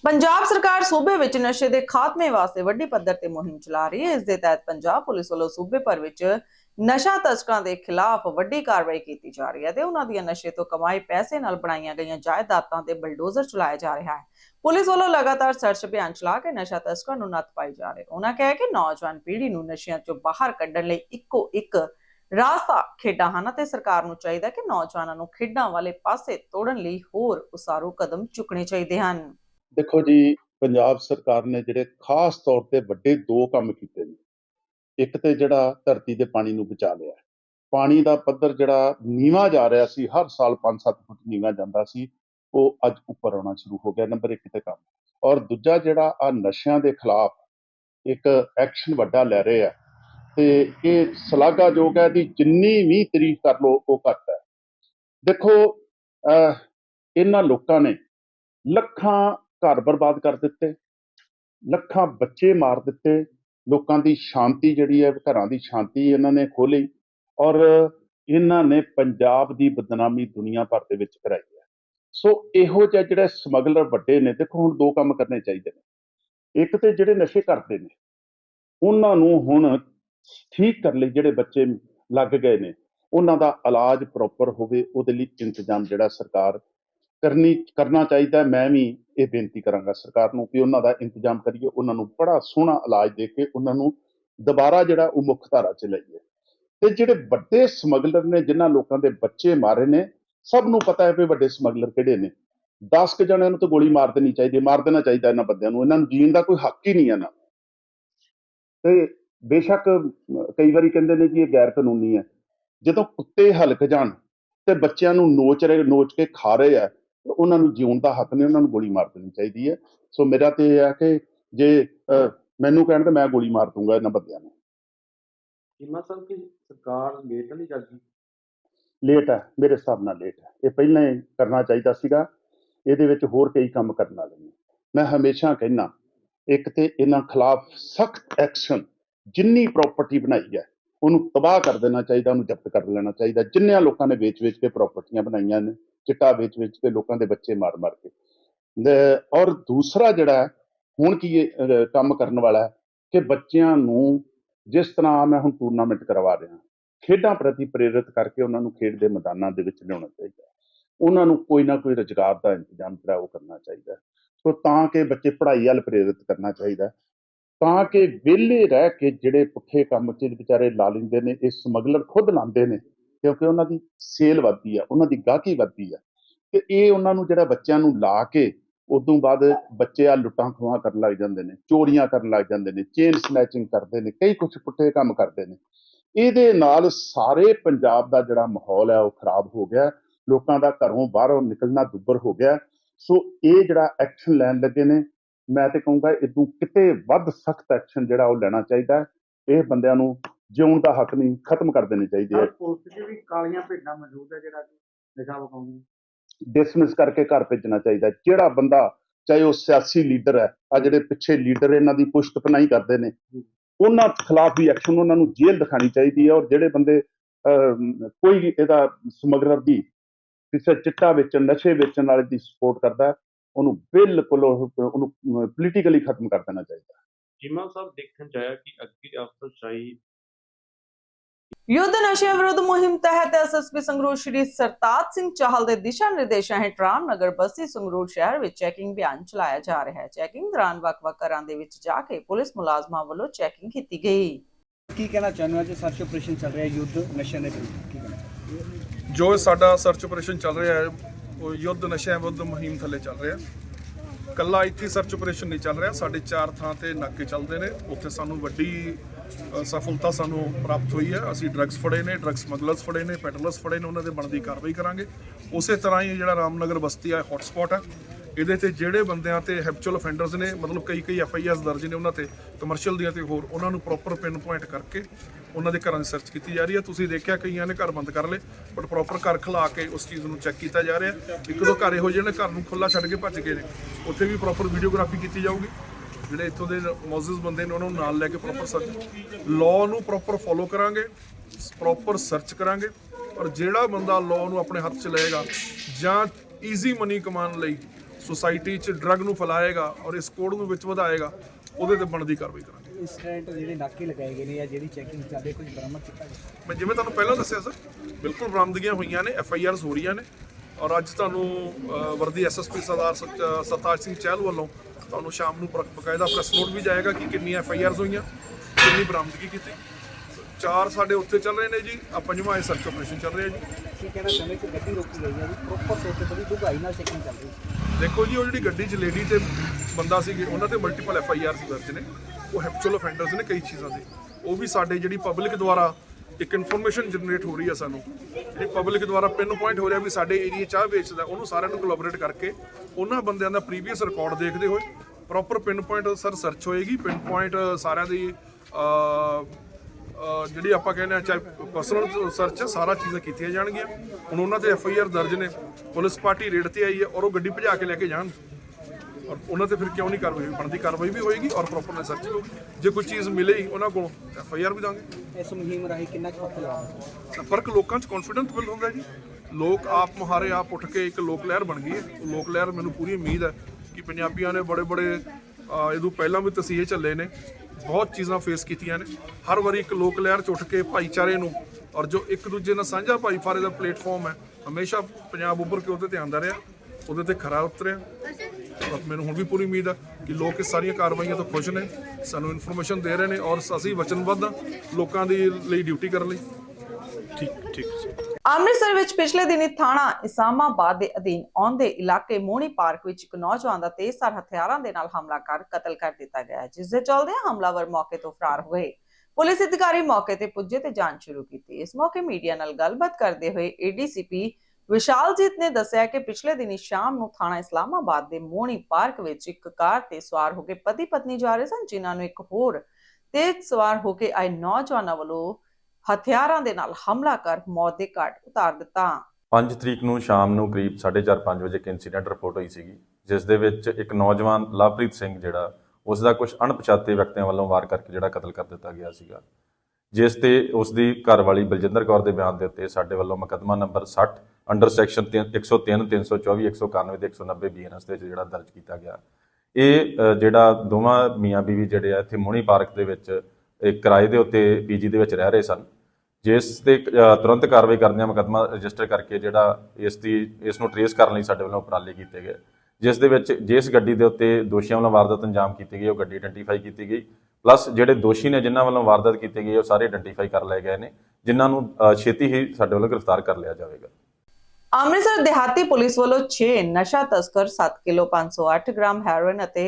ਪੰਜਾਬ ਸਰਕਾਰ ਸੂਬੇ ਵਿੱਚ ਨਸ਼ੇ ਦੇ ਖਾਤਮੇ ਵਾਸਤੇ ਵੱਡੀ ਪੱਧਰ ਤੇ ਮੁਹਿੰਮ ਚਲਾ ਰਹੀ ਹੈ। ਇਸ ਦੇ ਤਹਿਤ ਪੰਜਾਬ ਪੁਲਿਸ ਵੱਲੋਂ ਸੂਬੇ ਭਰ ਵਿੱਚ ਨਸ਼ਾ ਤਸਕਰਾਂ ਦੇ ਖਿਲਾਫ ਵੱਡੀ ਕਾਰਵਾਈ ਕੀਤੀ ਜਾ ਰਹੀ ਹੈ ਤੇ ਉਹਨਾਂ ਦੀਆਂ ਨਸ਼ੇ ਤੋਂ ਕਮਾਏ ਪੈਸੇ ਨਾਲ ਬਣਾਈਆਂ ਗਈਆਂ ਜਾਇਦਾਦਾਂ ਤੇ ਬਲਡੋਜ਼ਰ ਚਲਾਇਆ ਜਾ ਰਿਹਾ ਹੈ। ਪੁਲਿਸ ਵੱਲੋਂ ਲਗਾਤਾਰ ਸਰਚ ਅਭਿਆਨ ਚਲਾ ਕੇ ਨਸ਼ਾ ਤਸਕਰਾਂ ਨੂੰ ਨੱਥ ਪਾਈ ਜਾ ਰਹੀ। ਹੈ ਉਹਨਾਂ ਕਿਹਾ ਕਿ ਨੌਜਵਾਨ ਪੀੜ੍ਹੀ ਨੂੰ ਨਸ਼ਿਆਂ ਤੋਂ ਬਾਹਰ ਕੱਢਣ ਲਈ ਇੱਕੋ ਇੱਕ ਰਾਸਤਾ ਖੇਡਾਂ ਹਨ ਤੇ ਸਰਕਾਰ ਨੂੰ ਚਾਹੀਦਾ ਕਿ ਨੌਜਵਾਨਾਂ ਨੂੰ ਖੇਡਾਂ ਵਾਲੇ ਪਾਸੇ ਤੋੜਨ ਲਈ ਹੋਰ ਉਸਾਰੂ ਕਦਮ ਚੁੱਕਣੇ ਚਾਹੀਦੇ ਹਨ। ਦੇਖੋ ਜੀ, ਪੰਜਾਬ ਸਰਕਾਰ ਨੇ ਜਿਹੜੇ ਖਾਸ ਤੌਰ ਤੇ ਵੱਡੇ ਦੋ ਕੰਮ ਕੀਤੇ ਨੇ। ਇੱਕ ਤੇ ਜਿਹੜਾ ਧਰਤੀ ਦੇ ਪਾਣੀ ਨੂੰ ਬਚਾ ਲਿਆ ਪਾਣੀ ਦਾ ਪੱਧਰ ਜਿਹੜਾ ਨੀਵਾਂ ਜਾ ਰਿਹਾ ਸੀ ਹਰ ਸਾਲ 5-7 ਫੁੱਟ ਨੀਵਾਂ ਜਾਂਦਾ ਸੀ ਉਹ ਅੱਜ ਉੱਪਰ ਆਉਣਾ ਸ਼ੁਰੂ ਹੋ ਗਿਆ ਨੰਬਰ 1 ਤੇ ਕੰਮ। ਔਰ ਦੂਜਾ ਜਿਹੜਾ ਆ ਨਸ਼ਿਆਂ ਦੇ ਖਿਲਾਫ ਇੱਕ ਐਕਸ਼ਨ ਵੱਡਾ ਲੈ ਰਹੇ ਆ ਤੇ ਇਹ ਸ਼ਲਾਘਾਯੋਗ ਹੈ ਦੀ ਜਿੰਨੀ ਵੀ ਤਾਰੀਫ ਕਰ ਲੋ ਉਹ ਘੱਟ ਹੈ। ਦੇਖੋ ਅਹ, ਇਹਨਾਂ ਲੋਕਾਂ ਨੇ ਲੱਖਾਂ ਘਰ ਬਰਬਾਦ ਕਰ ਦਿੱਤੇ ਲੱਖਾਂ ਬੱਚੇ ਮਾਰ ਦਿੱਤੇ ਲੋਕਾਂ ਦੀ ਸ਼ਾਂਤੀ ਜਿਹੜੀ ਹੈ, ਘਰਾਂ ਦੀ ਸ਼ਾਂਤੀ ਇਹਨਾਂ ਨੇ ਖੋਲੀ ਔਰ ਇਹਨਾਂ ਨੇ ਪੰਜਾਬ ਦੀ ਬਦਨਾਮੀ ਦੁਨੀਆ ਭਰ ਦੇ ਵਿੱਚ ਕਰਾਈ ਹੈ। ਸੋ ਇਹੋ ਜਿਹਾ ਜਿਹੜੇ ਸਮਗਲਰ ਵੱਡੇ ਨੇ, ਦੇਖੋ ਹੁਣ ਦੋ ਕੰਮ ਕਰਨੇ ਚਾਹੀਦੇ ਨੇ। ਇੱਕ ਤੇ ਜਿਹੜੇ ਨਸ਼ੇ ਕਰਦੇ ਨੇ, ਉਹਨਾਂ ਨੂੰ ਹੁਣ ਠੀਕ ਕਰਨ ਲਈ ਜਿਹੜੇ ਬੱਚੇ ਲੱਗ ਗਏ ਨੇ, ਉਹਨਾਂ ਦਾ ਇਲਾਜ ਪ੍ਰੋਪਰ ਹੋਵੇ, ਉਹਦੇ ਲਈ ਇੰਤਜ਼ਾਮ ਜਿਹੜਾ ਸਰਕਾਰ ਕਰਨੀ ਕਰਨਾ ਚਾਹੀਦਾ ਮੈਂ ਵੀ ਇਹ ਬੇਨਤੀ ਕਰਾਂਗਾ ਸਰਕਾਰ ਨੂੰ ਕਿ ਉਹਨਾਂ ਦਾ ਇੰਤਜ਼ਾਮ ਕਰੀਏ ਉਹਨਾਂ ਨੂੰ ਬੜਾ ਸੋਹਣਾ ਇਲਾਜ ਦੇ ਕੇ ਉਹਨਾਂ ਨੂੰ ਦੁਬਾਰਾ ਜਿਹੜਾ ਉਹ ਮੁੱਖ ਧਾਰਾ 'ਚ ਲਈਏ। ਤੇ ਜਿਹੜੇ ਵੱਡੇ ਸਮਗਲਰ ਨੇ ਜਿਨ੍ਹਾਂ ਲੋਕਾਂ ਦੇ ਬੱਚੇ ਮਾਰੇ ਨੇ ਸਭ ਨੂੰ ਪਤਾ ਹੈ ਵੀ ਵੱਡੇ ਸਮਗਲਰ ਕਿਹੜੇ ਨੇ। 10 ਕੁ ਜਣਿਆਂ ਨੂੰ ਤਾਂ ਗੋਲੀ ਮਾਰ ਦੇਣੀ ਚਾਹੀਦੀ ਹੈ, ਮਾਰ ਦੇਣਾ ਚਾਹੀਦਾ ਇਹਨਾਂ ਬੰਦਿਆਂ ਨੂੰ ਇਹਨਾਂ ਨੂੰ ਜੀਣ ਦਾ ਕੋਈ ਹੱਕ ਹੀ ਨਹੀਂ ਹੈ ਨਾ। ਤੇ ਬੇਸ਼ੱਕ ਕਈ ਵਾਰੀ ਕਹਿੰਦੇ ਨੇ ਕਿ ਇਹ ਗੈਰ ਕਾਨੂੰਨੀ ਹੈ। ਜਦੋਂ ਕੁੱਤੇ ਹਲਕ ਜਾਣ ਤੇ ਬੱਚਿਆਂ ਨੂੰ ਨੋਚ ਰਹੇ ਨੋਚ ਕੇ ਖਾ ਰਹੇ ਆ ਉਹਨਾਂ ਨੂੰ ਜਿਉਣ ਦਾ ਹੱਕ ਨਹੀਂ ਉਹਨਾਂ ਨੂੰ ਗੋਲੀ ਮਾਰ ਦੇਣੀ ਚਾਹੀਦੀ ਹੈ। ਸੋ ਮੇਰਾ ਤੇ ਇਹ ਹੈ ਕਿ ਜੇ ਮੈਨੂੰ ਕਹਿਣ ਤੇ ਮੈਂ ਗੋਲੀ ਮਾਰ ਦੂੰਗਾ ਇਹਨਾਂ ਬੰਦਿਆਂ ਨੂੰ। ਚੀਮਾ ਸਾਹਿਬ ਕੀ ਸਰਕਾਰ ਲੇਟ ਨਹੀਂ ਚੱਲਦੀ? ਲੇਟ ਹੈ ਮੇਰੇ ਹਿਸਾਬ ਨਾਲ ਲੇਟ ਹੈ। ਇਹ ਪਹਿਲਾਂ ਹੀ ਕਰਨਾ ਚਾਹੀਦਾ ਸੀਗਾ। ਇਹਦੇ ਵਿੱਚ ਹੋਰ ਕਈ ਕੰਮ ਕਰਨ ਵਾਲੇ ਨੇ। ਮੈਂ ਹਮੇਸ਼ਾ ਕਹਿਣਾ ਇੱਕ ਤੇ ਇਹਨਾਂ ਖਿਲਾਫ ਸਖਤ ਐਕਸ਼ਨ ਜਿੰਨੀ ਪ੍ਰਾਪਰਟੀ ਬਣਾਈ ਹੈ ਉਹਨੂੰ ਤਬਾਹ ਕਰ ਦੇਣਾ ਚਾਹੀਦਾ, ਉਹਨੂੰ ਜ਼ਬਤ ਕਰ ਲੈਣਾ ਚਾਹੀਦਾ। ਜਿੰਨਿਆਂ ਲੋਕਾਂ ਨੇ ਵੇਚ-ਵੇਚ ਕੇ ਪ੍ਰਾਪਰਟੀਆਂ ਬਣਾਈਆਂ ਨੇ, ਚਿੱਟਾ ਵੇਚ-ਵੇਚ ਕੇ ਲੋਕਾਂ ਦੇ ਬੱਚੇ ਮਾਰ-ਮਾਰ ਕੇ। ਔਰ ਦੂਸਰਾ ਜਿਹੜਾ ਹੁਣ ਕੀ ਕੰਮ ਕਰਨ ਵਾਲਾ ਹੈ ਕਿ ਬੱਚਿਆਂ ਨੂੰ ਜਿਸ ਤਰ੍ਹਾਂ ਮੈਂ ਹੁਣ ਟੂਰਨਾਮੈਂਟ ਕਰਵਾ ਰਿਹਾ, ਖੇਡਾਂ ਪ੍ਰਤੀ ਪ੍ਰੇਰਿਤ ਕਰਕੇ ਉਹਨਾਂ ਨੂੰ ਖੇਡ ਦੇ ਮੈਦਾਨਾਂ ਦੇ ਵਿੱਚ ਲਿਆਉਣਾ ਚਾਹੀਦਾ। ਉਹਨਾਂ ਨੂੰ ਕੋਈ ਨਾ ਕੋਈ ਰੁਜ਼ਗਾਰ ਦਾ ਇੰਤਜ਼ਾਮ ਜਿਹੜਾ ਉਹ ਕਰਨਾ ਚਾਹੀਦਾ। ਸੋ ਤਾਂ ਕਿ ਬੱਚੇ ਪੜ੍ਹਾਈ ਵੱਲ ਪ੍ਰੇਰਿਤ ਕਰਨਾ ਚਾਹੀਦਾ। ਤਾਂ ਕਿ ਵਿਹਲੇ ਰਹਿ ਕੇ ਜਿਹੜੇ ਪੁੱਠੇ ਕੰਮ 'ਚ ਵਿਚਾਰੇ ਲਾ ਲੈਂਦੇ ਨੇ, ਇਹ ਸਮਗਲਰ ਖੁਦ ਲਾਉਂਦੇ ਨੇ, ਕਿਉਂਕਿ ਉਹਨਾਂ ਦੀ ਸੇਲ ਵੱਧਦੀ ਆ, ਉਹਨਾਂ ਦੀ ਗਾਹਕੀ ਵੱਧਦੀ ਆ। ਤੇ ਇਹ ਉਹਨਾਂ ਨੂੰ ਜਿਹੜਾ ਬੱਚਿਆਂ ਨੂੰ ਲਾ ਕੇ ਉਦੋਂ ਬਾਅਦ ਬੱਚੇ ਆ ਲੁੱਟਾਂ ਖੋਹਾਂ ਕਰਨ ਲੱਗ ਜਾਂਦੇ ਨੇ, ਚੋਰੀਆਂ ਕਰਨ ਲੱਗ ਜਾਂਦੇ ਨੇ, ਚੇਨ ਸਨੈਚਿੰਗ ਕਰਦੇ ਨੇ, ਕਈ ਕੁਝ ਪੁੱਠੇ ਕੰਮ ਕਰਦੇ ਨੇ। ਇਹਦੇ ਨਾਲ ਸਾਰੇ ਪੰਜਾਬ ਦਾ ਜਿਹੜਾ ਮਾਹੌਲ ਹੈ ਉਹ ਖਰਾਬ ਹੋ ਗਿਆ, ਲੋਕਾਂ ਦਾ ਘਰੋਂ ਬਾਹਰੋਂ ਨਿਕਲਣਾ ਦੁੱਬਰ ਹੋ ਗਿਆ। ਸੋ ਇਹ ਜਿਹੜਾ ਐਕਸ਼ਨ ਲੈਣ ਲੱਗੇ ਨੇ ਮੈਂ ਤੇ ਕਹੂੰਗਾ ਇਦੋਂ ਕਿਤੇ ਵੱਧ ਸਖਤ ਐਕਸ਼ਨ ਜਿਹੜਾ ਉਹ ਲੈਣਾ ਚਾਹੀਦਾ ਹੈ। ਇਹ ਬੰਦਿਆਂ ਨੂੰ ਜਿਉਣ ਦਾ ਹੱਕ ਨਹੀਂ ਖਤਮ ਕਰ ਦੇਣੇ ਚਾਹੀਦੇ ਹੈ ਪੁਲਿਸ ਵੀ ਕਾਲੀਆਂ ਭੇਡਾਂ ਮੌਜੂਦ ਹੈ ਜਿਹੜਾ ਕਿ ਨਿਸ਼ਾ ਵਿਖਾਉਂਦੀ ਡਿਸਮਿਸ ਕਰਕੇ ਘਰ ਭੇਜਣਾ ਚਾਹੀਦਾ। ਜਿਹੜਾ ਬੰਦਾ ਚਾਹੇ ਉਹ ਸਿਆਸੀ ਲੀਡਰ ਹੈ ਆ ਜਿਹੜੇ ਪਿੱਛੇ ਲੀਡਰ ਇਹਨਾਂ ਦੀ ਪੁਸ਼ਤ ਪਨਾਈ ਕਰਦੇ ਨੇ ਉਹਨਾਂ ਖਿਲਾਫ ਵੀ ਐਕਸ਼ਨ ਉਹਨਾਂ ਨੂੰ ਜੇਲ੍ਹ ਦਿਖਾਣੀ ਚਾਹੀਦੀ ਹੈ ਔਰ ਜਿਹੜੇ ਬੰਦੇ ਕੋਈ ਇਹਦਾ ਸਮਗਲਰ ਦੀ ਕਿਸੇ ਚਿੱਟਾ ਵੇਚਣ ਨਸ਼ੇ ਵੇਚਣ ਵਾਲੇ ਦੀ ਸਪੋਰਟ ਕਰਦਾ ਹੈ, ਉਹਨੂੰ ਬਿਲਕੁਲ ਉਹ- ਉਹਨੂੰ ਪੋਲੀਟੀਕਲੀ ਖਤਮ ਕਰ ਦੇਣਾ ਚਾਹੀਦਾ। ਚੀਮਾ ਸਾਹਿਬ ਦੇਖਣ ਚ ਆਇਆ ਕਿ ਅੱਗੇ ਅਫਸਰਸ਼ਾਹੀ ਯੁੱਧ ਨਸ਼ਿਆਂ ਵਿਰੁੱਧ ਮੁਹਿੰਮ ਤਹਿਤ ਐਸਐਸਪੀ ਸੰਗਰੂਰ ਸ਼੍ਰੀ ਸਰਤਾਜ ਸਿੰਘ ਚਾਹਲ ਦੇ ਦਿਸ਼ਾ ਨਿਰਦੇਸ਼ਾਂ ਹੇਠ ਰਾਮਨਗਰ ਬਸਤੀ ਸੰਗਰੂਰ ਸ਼ਹਿਰ ਵਿੱਚ ਚੈਕਿੰਗ ਅਭਿਆਨ ਚਲਾਇਆ ਜਾ ਰਿਹਾ ਹੈ। ਚੈਕਿੰਗ ਦੌਰਾਨ ਵੱਖ-ਵੱਖ ਘਰਾਂ ਦੇ ਵਿੱਚ ਜਾ ਕੇ ਪੁਲਿਸ ਮੁਲਾਜ਼ਮਾਂ ਵੱਲੋਂ ਚੈਕਿੰਗ ਕੀਤੀ ਗਈ। ਕੀ ਕਹਿਣਾ ਚਾਹੁੰਦੇ ਹੋ? ਅੱਜ ਸਰਚ ਆਪਰੇਸ਼ਨ ਚੱਲ ਰਿਹਾ ਯੁੱਧ ਨਸ਼ਿਆਂ ਦੇ ਵਿਰੁੱਧ। ਕੀ ਕਹਿਣਾ ਜੋ ਸਾਡਾ ਸਰਚ ਆਪਰੇਸ਼ਨ ਚੱਲ ਰਿਹਾ ਹੈ ਉਹ ਯੁੱਧ ਨਸ਼ਿਆਂ ਵਿਰੁੱਧ ਮੁਹਿੰਮ ਥੱਲੇ ਚੱਲ ਰਿਹਾ। ਕੱਲਾ ਇੱਥੇ ਸਰਚ ਆਪਰੇਸ਼ਨ ਨਹੀਂ ਚੱਲ ਰਿਹਾ। ਸਾਡੇ ਚਾਰ ਥਾਂ ਤੇ ਨਾਕੇ ਚੱਲਦੇ ਨੇ। ਉੱਥੇ ਸਾਨੂੰ ਵੱਡੀ ਸਫਲਤਾ ਸਾਨੂੰ ਪ੍ਰਾਪਤ ਹੋਈ ਹੈ। ਅਸੀਂ ਡਰੱਗਸ ਫੜੇ ਨੇ ਡਰੱਗ ਸਮਗਲਰਸ ਫੜੇ ਨੇ ਪੈਡਲਰਸ ਫੜੇ ਨੇ, ਉਹਨਾਂ ਦੇ ਬਣਦੀ ਕਾਰਵਾਈ ਕਰਾਂਗੇ। ਉਸੇ ਤਰ੍ਹਾਂ ਹੀ ਜਿਹੜਾ ਰਾਮਨਗਰ ਬਸਤੀ ਆ ਹੌਟ ਹੈ ਇਹਦੇ ਤੇ ਜਿਹੜੇ ਬੰਦਿਆਂ ਤੇ ਹੈਬਚੁਅਲ ਅਫੈਂਡਰਸ ਨੇ, ਮਤਲਬ ਕਈ ਕਈ ਐਫ ਆਈ ਆਰਸ ਦਰਜ ਨੇ ਉਹਨਾਂ ਤੇ ਕਮਰਸ਼ੀਅਲ ਦੀਆਂ ਤੇ ਹੋਰ, ਉਹਨਾਂ ਨੂੰ ਪ੍ਰੋਪਰ ਪਿਨ ਪੁਆਇੰਟ ਕਰਕੇ ਉਹਨਾਂ ਦੇ ਘਰਾਂ ਦੀ ਸਰਚ ਕੀਤੀ ਜਾ ਰਹੀ ਹੈ। ਤੁਸੀਂ ਦੇਖਿਆ ਕਈਆਂ ਨੇ ਘਰ ਬੰਦ ਕਰ ਲਏ ਬਟ ਪ੍ਰੋਪਰ ਘਰ ਖੁਲਾ ਕੇ ਉਸ ਚੀਜ਼ ਨੂੰ ਚੈੱਕ ਕੀਤਾ ਜਾ ਰਿਹਾ ਇੱਕ ਦੋ ਘਰ ਇਹੋ ਜਿਹੇ ਨੇ, ਘਰ ਨੂੰ ਖੁੱਲਾ ਛੱਡ ਕੇ ਭੱਜ ਗਏ ਨੇ। ਉੱਥੇ ਵੀ ਪ੍ਰੋਪਰ ਵੀਡੀਓਗ੍ਰਾਫੀ ਕੀਤੀ ਜਾਊਗੀ। ਜਿਹੜੇ ਇੱਥੋਂ ਦੇ ਮੌਜੂਦ ਬੰਦੇ ਨੇ, ਉਹਨਾਂ ਨੂੰ ਨਾਲ ਲੈ ਕੇ ਪ੍ਰੋਪਰ ਸਰਚ ਲਾਅ ਨੂੰ ਪ੍ਰੋਪਰ ਫੋਲੋ ਕਰਾਂਗੇ ਪ੍ਰੋਪਰ ਸਰਚ ਕਰਾਂਗੇ। ਔਰ ਜਿਹੜਾ ਬੰਦਾ ਲਾਅ ਨੂੰ ਆਪਣੇ ਹੱਥ 'ਚ ਲਏਗਾ ਜਾਂ ਈਜ਼ੀ ਮਨੀ ਕਮਾਉਣ ਲਈ ਸੁਸਾਇਟੀ 'ਚ ਡਰੱਗ ਨੂੰ ਫੈਲਾਏਗਾ ਔਰ ਇਸ ਕੋਡ ਨੂੰ ਵਿੱਚ ਵਧਾਏਗਾ ਉਹਦੇ ਤੇ ਬਣਦੀ ਕਾਰਵਾਈ ਕਰਾਂਗੇ। ਇੰਸੀਡੈਂਟ ਜਿਹੜੇ ਨਾਕੇ ਲਗਾਏ ਗਏ ਨੇ ਜਾਂ ਜਿਹੜੀ ਚੈਕਿੰਗ ਚੱਲ ਰਹੀ ਕੁਝ ਬਰਾਮਦ ਕੀਤਾ ਮੈਂ ਜਿਵੇਂ ਤੁਹਾਨੂੰ ਪਹਿਲਾਂ ਦੱਸਿਆ ਸਰ ਬਿਲਕੁਲ ਬਰਾਮਦਗੀਆਂ ਹੋਈਆਂ ਨੇ ਐਫ ਆਈ ਆਰਸ ਹੋ ਰਹੀਆਂ ਨੇ ਔਰ ਅੱਜ ਤੁਹਾਨੂੰ ਵਰਦੀ ਐਸਐਸਪੀ ਸਰਦਾਰ ਸਰਤਾਜ ਸਿੰਘ ਚਹਿਲ ਵੱਲੋਂ ਤੁਹਾਨੂੰ ਸ਼ਾਮ ਨੂੰ ਬਕਾਇਦਾ ਪ੍ਰੈਸ ਨੋਟ ਵੀ ਜਾਏਗਾ ਕਿ ਕਿੰਨੀਆਂ ਐਫ ਆਈ ਆਰਸ ਹੋਈਆਂ ਕਿੰਨੀ ਬਰਾਮਦਗੀ ਕੀਤੀ। ਚਾਰ ਸਾਡੇ ਉੱਥੇ ਚੱਲ ਰਹੇ ਨੇ ਜੀ ਆ ਪੰਜਵਾਂ ਇਹ ਸਰਚ ਆਪਰੇਸ਼ਨ ਚੱਲ ਰਿਹਾ ਜੀ। ਕੀ ਕਹਿਣਾ ਚਾਹੁੰਦੇ ਕਿ ਗੱਡੀ ਰੋਕੀ ਗਈ ਹੈ ਜੀ ਪ੍ਰੋਪਰ ਤੌਰ ਤੇ ਬੜੀ ਡੂੰਘਾਈ ਨਾਲ ਚੈਕਿੰਗ ਚੱਲ ਰਹੀ ਹੈ। ਦੇਖੋ ਜੀ ਉਹ ਜਿਹੜੀ ਗੱਡੀ 'ਚ ਲੇਡੀ ਤੇ ਬੰਦਾ ਸੀਗੇ ਉਹਨਾਂ ਤੇ ਮਲਟੀਪਲ ਐਫ ਆਈ ਆਰਸ ਦਰਜ ਨੇ। ਉਹ ਹੈਪਚੁਅਲ ਅਫੈਂਡਰਸ ਨੇ ਕਈ ਚੀਜ਼ਾਂ ਦੇ। ਉਹ ਵੀ ਸਾਡੇ ਜਿਹੜੀ ਪਬਲਿਕ ਦੁਆਰਾ ਇੱਕ ਇਨਫੋਰਮੇਸ਼ਨ ਜਨਰੇਟ ਹੋ ਰਹੀ ਹੈ ਸਾਨੂੰ। ਜਿਹੜੀ ਪਬਲਿਕ ਦੁਆਰਾ ਪਿੰਨ ਪੁਆਇੰਟ ਹੋ ਰਿਹਾ ਵੀ ਸਾਡੇ ਏਰੀਆ ਚਾਹ ਵੇਚਦਾ ਉਹਨੂੰ ਸਾਰਿਆਂ ਨੂੰ ਕੋਲੈਬੋਰੇਟ ਕਰਕੇ ਉਹਨਾਂ ਬੰਦਿਆਂ ਦਾ ਪ੍ਰੀਵੀਅਸ ਰਿਕਾਰਡ ਦੇਖਦੇ ਹੋਏ proper pin point sir search ਹੋਏਗੀ। ਪਿੰਨ ਪੁਆਇੰਟ ਸਾਰਿਆਂ ਦੀ ਜਿਹੜੀ ਆਪਾਂ ਕਹਿੰਦੇ ਆ ਚਾਹੇ ਪਰਸਨਲ ਸਰਚ ਸਾਰਾ ਚੀਜ਼ਾਂ ਕੀਤੀਆਂ ਜਾਣਗੀਆਂ। ਹੁਣ ਉਹਨਾਂ ਤੇ ਐਫ ਆਈ ਆਰ ਦਰਜ ਨੇ। ਪੁਲਿਸ ਪਾਰਟੀ ਰੇਡ ਤੇ ਆਈ ਹੈ ਔਰ ਉਹ ਗੱਡੀ ਭਜਾ ਕੇ ਲੈ ਕੇ ਜਾਣ। ਔਰ ਉਹਨਾਂ ਤੇ ਫਿਰ ਕਿਉਂ ਨਹੀਂ ਕਾਰਵਾਈ ਬਣਦੀ ਕਾਰਵਾਈ ਵੀ ਹੋਏਗੀ ਔਰ ਪ੍ਰੋਪਰ ਰਿਸਰਚ ਹੋਊਗੀ। ਜੇ ਕੋਈ ਚੀਜ਼ ਮਿਲੇ ਹੀ ਉਹਨਾਂ ਕੋਲ ਐਫ ਆਈ ਆਰ ਵੀ ਦਾਂਗੇ। ਇਸ ਮੁਹਿੰਮ ਰਾਹੀਂ ਕਿੰਨਾ ਕੁ ਫ਼ਰਕ ਲੱਗਾ ਤਾਂ ਫ਼ਰਕ ਲੋਕਾਂ 'ਚ ਕੌਨਫੀਡੈਂਸ ਬਿਲਡ ਹੁੰਦਾ ਜੀ। ਲੋਕ ਆਪ ਮੁਹਾਰੇ ਆਪ ਉੱਠ ਕੇ ਇੱਕ ਲੋਕ ਲਹਿਰ ਬਣ ਗਈ ਹੈ। ਲੋਕ ਲਹਿਰ ਮੈਨੂੰ ਪੂਰੀ ਉਮੀਦ ਹੈ ਕਿ ਪੰਜਾਬੀਆਂ ਨੇ ਬੜੇ ਬੜੇ ਇਹਦੋਂ ਪਹਿਲਾਂ ਵੀ ਤਸੀਹੇ ਚੱਲੇ ਨੇ। ਬਹੁਤ ਚੀਜ਼ਾਂ ਫੇਸ ਕੀਤੀਆਂ ਨੇ। ਹਰ ਵਾਰੀ ਇੱਕ ਲੋਕ ਲਹਿਰ 'ਚ ਉੱਠ ਕੇ ਭਾਈਚਾਰੇ ਨੂੰ ਔਰ ਜੋ ਇੱਕ ਦੂਜੇ ਨਾਲ ਸਾਂਝਾ ਭਾਈਫਾਰੇ ਦਾ ਪਲੇਟਫਾਰਮ ਹੈ, ਹਮੇਸ਼ਾ ਪੰਜਾਬ ਉੱਭਰ ਕੇ ਉਹਦੇ ਤੇ ਆਂਦਾ ਰਿਹਾ, ਉਹਦੇ ਤੇ ਖਰਾ ਉਤਰਿਆ। ਮੈਨੂੰ ਹੁਣ ਵੀ ਪੂਰੀ ਉਮੀਦ ਆ ਕਿ ਲੋਕ ਇਸ ਸਾਰੀਆਂ ਕਾਰਵਾਈਆਂ ਤੋਂ ਖੁਸ਼ ਨੇ, ਸਾਨੂੰ ਇਨਫੋਰਮੇਸ਼ਨ ਦੇ ਰਹੇ ਨੇ ਔਰ ਅਸੀਂ ਵਚਨਬੱਧ ਹਾਂ ਲੋਕਾਂ ਦੀ ਲਈ ਡਿਊਟੀ ਕਰਨ ਲਈ। ਠੀਕ ਠੀਕ। ਅੰਮ੍ਰਿਤਸਰ ਵਿੱਚ ਪਿਛਲੇ ਦਿਨੀ ਥਾਣਾ ਇਸਲਾਮਾਬਾਦ ਦੇ ਅਧੀਨ ਆਉਂਦੇ ਇਲਾਕੇ ਮੋਹਣੀ ਪਾਰਕ ਵਿੱਚ ਇੱਕ ਨੌਜਵਾਨ ਦਾ ਤੇਜ਼ਧਾਰ ਹਥਿਆਰਾਂ ਦੇ ਨਾਲ ਹਮਲਾ ਕਰ ਕਤਲ ਕਰ ਦਿੱਤਾ ਗਿਆ ਜਿਸ ਦੇ ਚਲਦੇ ਹਮਲਾਵਰ ਮੌਕੇ ਤੋਂ ਫਰਾਰ ਹੋ ਪੁਲਿਸ ਅਧਿਕਾਰੀ ਮੌਕੇ ਤੇ ਪੁੱਜੇ ਤੇ ਜਾਂਚ ਸ਼ੁਰੂ ਕੀਤੀ। ਇਸ ਮੌਕੇ ਮੀਡੀਆ ਨਾਲ ਗੱਲਬਾਤ ਕਰਦੇ ਹੋਏ ਏਡੀਸੀਪੀ ਵਿਸ਼ਾਲਜੀਤ ਨੇ ਦੱਸਿਆ ਕਿ ਪਿਛਲੇ ਦਿਨੀ ਸ਼ਾਮ ਨੂੰ ਥਾਣਾ ਇਸਲਾਮਾਬਾਦ ਦੇ ਮੋਹਣੀ ਪਾਰਕ ਵਿੱਚ ਇੱਕ ਕਾਰ ਤੇ ਸਵਾਰ ਹੋ ਕੇ ਪਤੀ ਪਤਨੀ ਜਾ ਰਹੇ ਸਨ, ਜਿਨ੍ਹਾਂ ਨੂੰ ਇੱਕ ਹੋਰ ਤੇਜ਼ ਸਵਾਰ ਹੋ ਕੇ ਆਏ ਨੌਜਵਾਨਾਂ ਵੱਲੋਂ ਹਥਿਆਰਾਂ ਦੇ ਨਾਲ ਹਮਲਾ ਕਰ ਮੌਤ ਦੇ ਘਾਟ ਉਤਾਰ ਦਿੱਤਾ। 5 ਤਰੀਕ ਨੂੰ ਸ਼ਾਮ ਨੂੰ ਕਰੀਬ 4:30 ਵਜੇ ਇੱਕ ਇਨਸੀਡੈਂਟ ਰਿਪੋਰਟ ਹੋਈ ਸੀਗੀ, ਜਿਸ ਦੇ ਵਿੱਚ ਇੱਕ ਨੌਜਵਾਨ ਲਵਪ੍ਰੀਤ ਸਿੰਘ ਜਿਹੜਾ ਉਸ ਦਾ ਕੁਝ ਅਣਪਛਾਤੇ ਵਿਅਕਤੀਆਂ ਵੱਲੋਂ ਵਾਰ ਕਰਕੇ ਜਿਹੜਾ ਕਤਲ ਕਰ ਦਿੱਤਾ ਗਿਆ ਸੀਗਾ। ਜਿਸ ਤੇ ਉਸ ਦੀ ਘਰਵਾਲੀ ਬਲਜਿੰਦਰ ਕੌਰ ਦੇ ਬਿਆਨ ਦੇ ਉੱਤੇ ਸਾਡੇ ਵੱਲੋਂ ਮੁਕੱਦਮਾ ਨੰਬਰ 60 ਅੰਡਰ ਸੈਕਸ਼ਨ 103 324 191 ਤੇ 190 ਬੀਐਨਐਸ ਦੇ ਵਿੱਚ ਜਿਹੜਾ ਦਰਜ ਕੀਤਾ ਗਿਆ। ਇਹ ਜਿਹੜਾ ਦੋਵਾਂ ਮੀਆਂ ਬੀਵੀ ਜਿਹੜੇ ਆ, ਇੱਥੇ ਮੋਣੀ ਪਾਰਕ ਦੇ ਵਿੱਚ ਕਿਰਾਏ ਦੇ ਉੱਤੇ ਪੀਜੀ ਦੇ ਵਿੱਚ ਰਹਿ ਰਹੇ ਸਨ। ਜਿਸ ਤੇ ਤੁਰੰਤ ਕਾਰਵਾਈ ਕਰਦਿਆਂ ਮੁਕੱਦਮਾ ਰਜਿਸਟਰ ਕਰਕੇ ਜਿਹੜਾ ਇਸ ਦੀ, ਇਸ ਨੂੰ ਟਰੇਸ ਕਰਨ ਲਈ ਸਾਡੇ ਵੱਲੋਂ ਉਪਰਾਲੇ ਕੀਤੇ ਗਏ। ਜਿਸ ਦੇ ਵਿੱਚ ਜਿਸ ਗੱਡੀ ਦੇ ਉੱਤੇ ਦੋਸ਼ੀਆਂ ਵੱਲੋਂ ਵਾਰਦਾਤ ਅੰਜਾਮ ਕੀਤੀ ਗਈ, ਉਹ ਗੱਡੀ ਆਇਡੈਂਟੀਫਾਈ ਕੀਤੀ ਗਈ। ਪਲੱਸ ਜਿਹੜੇ ਦੋਸ਼ੀ ਨੇ ਜਿਨ੍ਹਾਂ ਵੱਲੋਂ ਵਾਰਦਾਤ ਕੀਤੀ ਗਈ, ਉਹ ਸਾਰੇ ਆਇਡੈਂਟੀਫਾਈ ਕਰ ਲਏ ਗਏ ਨੇ, ਜਿਨ੍ਹਾਂ ਨੂੰ ਛੇਤੀ ਹੀ ਸਾਡੇ ਵੱਲੋਂ ਗ੍ਰਿਫਤਾਰ ਕਰ ਲਿਆ ਜਾਵੇਗਾ। ਅੰਮ੍ਰਿਤਸਰ ਦਿਹਾਤੀ ਪੁਲਿਸ ਵੱਲੋਂ 6 ਨਸ਼ਾ ਤਸਕਰ 7 ਕਿਲੋ 508 ਗ੍ਰਾਮ ਹੈਰੋਇਨ ਅਤੇ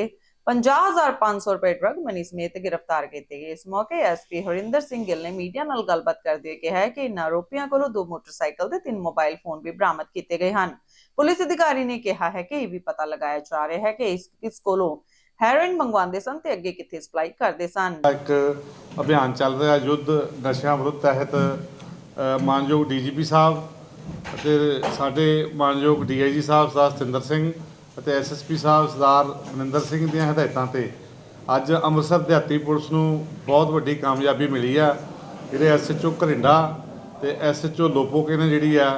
50500 ਰੁਪਏ ਡਰਗ ਮਨੀ ਸਮੇਤ ਗ੍ਰਿਫਤਾਰ ਕੀਤੇ ਗਏ। ਇਸ ਮੌਕੇ ਐਸਪੀ ਹਰਿੰਦਰ ਸਿੰਘ ਗਿੱਲ ਨੇ ਮੀਡੀਆ ਨਾਲ ਗੱਲਬਾਤ ਕਰਦੇ ਹੋਏ ਕਿਹਾ ਕਿ ਇਨ੍ਹਾਂ ਆਰੋਪੀਆਂ ਕੋਲੋਂ ਦੋ ਮੋਟਰਸਾਈਕਲ ਤੇ ਤਿੰਨ ਮੋਬਾਈਲ ਫੋਨ ਵੀ ਬਰਾਮਦ ਕੀਤੇ ਗਏ ਹਨ। ਪੁਲਿਸ ਅਧਿਕਾਰੀ ਨੇ ਕਿਹਾ ਹੈ ਕਿ ਇਹ ਵੀ ਪਤਾ ਲਗਾਇਆ ਜਾ ਰਿਹਾ ਹੈ ਕਿ ਇਸ ਕਿਸ ਕੋਲੋਂ ਹੈਰੋਇਨ ਮੰਗਵਾਉਂਦੇ ਸਨ ਤੇ ਅੱਗੇ ਕਿੱਥੇ ਸਪਲਾਈ ਕਰਦੇ ਸਨ। ਇੱਕ ਅਭਿਆਨ ਚੱਲ ਰਿਹਾ ਯੁੱਧ ਨਸ਼ਿਆਂ ਵਿਰੁੱਧ ਤਹਿਤ ਅ, ਮਾਨਯੋਗ ਡੀਜੀਪੀ ਸਾਹਿਬ ਅਤੇ ਸਾਡੇ ਮਾਨਯੋਗ ਡੀਆਈਜੀ ਸਾਹਿਬ ਸਤਿੰਦਰ ਸਿੰਘ ਅਤੇ ਐਸਐਸਪੀ ਸਾਹਿਬ ਸਰਦਾਰ ਮਨਿੰਦਰ ਸਿੰਘ ਦੀਆਂ ਹਦਾਇਤਾਂ ਤੇ ਅੱਜ ਅੰਮ੍ਰਿਤਸਰ ਦਿਹਾਤੀ ਪੁਲਿਸ ਨੂੰ ਬਹੁਤ ਵੱਡੀ ਕਾਮਯਾਬੀ ਮਿਲੀ ਆ। ਜਿਹੜੇ ਐਸਐਚਓ ਘਰਿੰਡਾ ਤੇ ਐਸਐਚਓ ਲੋਪੋਕੇ ਨੇ ਜਿਹੜੀ ਆ,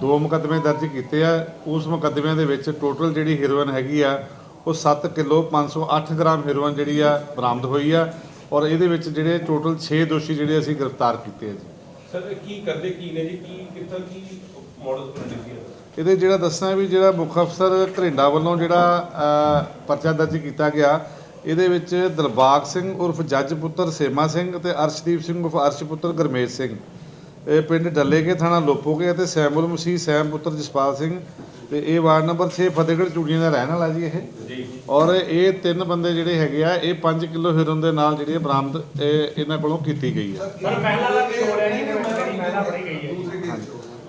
ਦੋ ਮੁਕੱਦਮੇ ਦਰਜ ਕੀਤੇ ਆ। ਉਸ ਮੁਕੱਦਮਿਆਂ ਦੇ ਵਿੱਚ ਟੋਟਲ ਜਿਹੜੀ ਹੀਰੋਇਨ ਹੈਗੀ ਆ, ਉਹ 7 ਕਿਲੋ 508 ਗ੍ਰਾਮ ਹੀਰੋਇਨ ਜਿਹੜੀ ਆ ਬਰਾਮਦ ਹੋਈ ਆ ਔਰ ਇਹਦੇ ਵਿੱਚ ਜਿਹੜੇ ਟੋਟਲ 6 ਦੋਸ਼ੀ ਜਿਹੜੇ ਅਸੀਂ ਗ੍ਰਿਫਤਾਰ ਕੀਤੇ ਆ ਜੀ। ਸਰ ਕੀ ਕਰਦੇ, ਕੀ ਨੇ ਜੀ? ਕੀ ਕਿੱਥੋਂ ਕੀ ਮਾਡਲ ਬਣਾਉਂਦੇ ਸੀ ਇਹਦੇ ਜਿਹੜਾ ਦੱਸਣਾ ਵੀ ਜਿਹੜਾ ਮੁੱਖ ਅਫਸਰ ਘਰਿੰਡਾ ਵੱਲੋਂ ਜਿਹੜਾ ਪਰਚਾ ਦਰਜ ਕੀਤਾ ਗਿਆ ਇਹਦੇ ਵਿੱਚ ਦਿਲਬਾਗ ਸਿੰਘ ਉਰਫ ਜੱਜ ਪੁੱਤਰ ਸੇਮਾ ਸਿੰਘ ਤੇ ਅਰਸ਼ਦੀਪ ਸਿੰਘ ਉਰਫ ਅਰਸ਼ ਪੁੱਤਰ ਗਰਮੇਜ ਸਿੰਘ। ਇਹ ਪਿੰਡ ਡੱਲੇਕੇ ਥਾਣਾ ਲੋਪੋਕੇ ਅਤੇ ਸੈਮੁਲ ਮਸੀਹ ਸੈਮ ਪੁੱਤਰ ਜਸਪਾਲ ਸਿੰਘ। ਤੇ ਇਹ ਵਾਰਡ ਨੰਬਰ 6 ਫਤਿਹਗੜ੍ਹ ਚੂੜੀਆਂ ਦਾ ਰਹਿਣ ਵਾਲਾ ਜੀ ਇਹ। ਜੀ। ਔਰ ਇਹ ਤਿੰਨ ਬੰਦੇ ਜਿਹੜੇ ਹੈਗੇ ਆ ਇਹ 5 ਕਿਲੋ ਹੀਰੋਇਨ ਦੇ ਨਾਲ ਜਿਹੜੀ ਬਰਾਮਦ ਇਹ ਇਹਨਾਂ ਕੋਲੋਂ ਕੀਤੀ ਗਈ ਹੈ ਪਹਿਲਾਂ ਕੀ ਹੋ ਰਿਹਾ ਜੀ ਪਹਿਲਾਂ ਫੜੀ ਗਈ ਹੈ।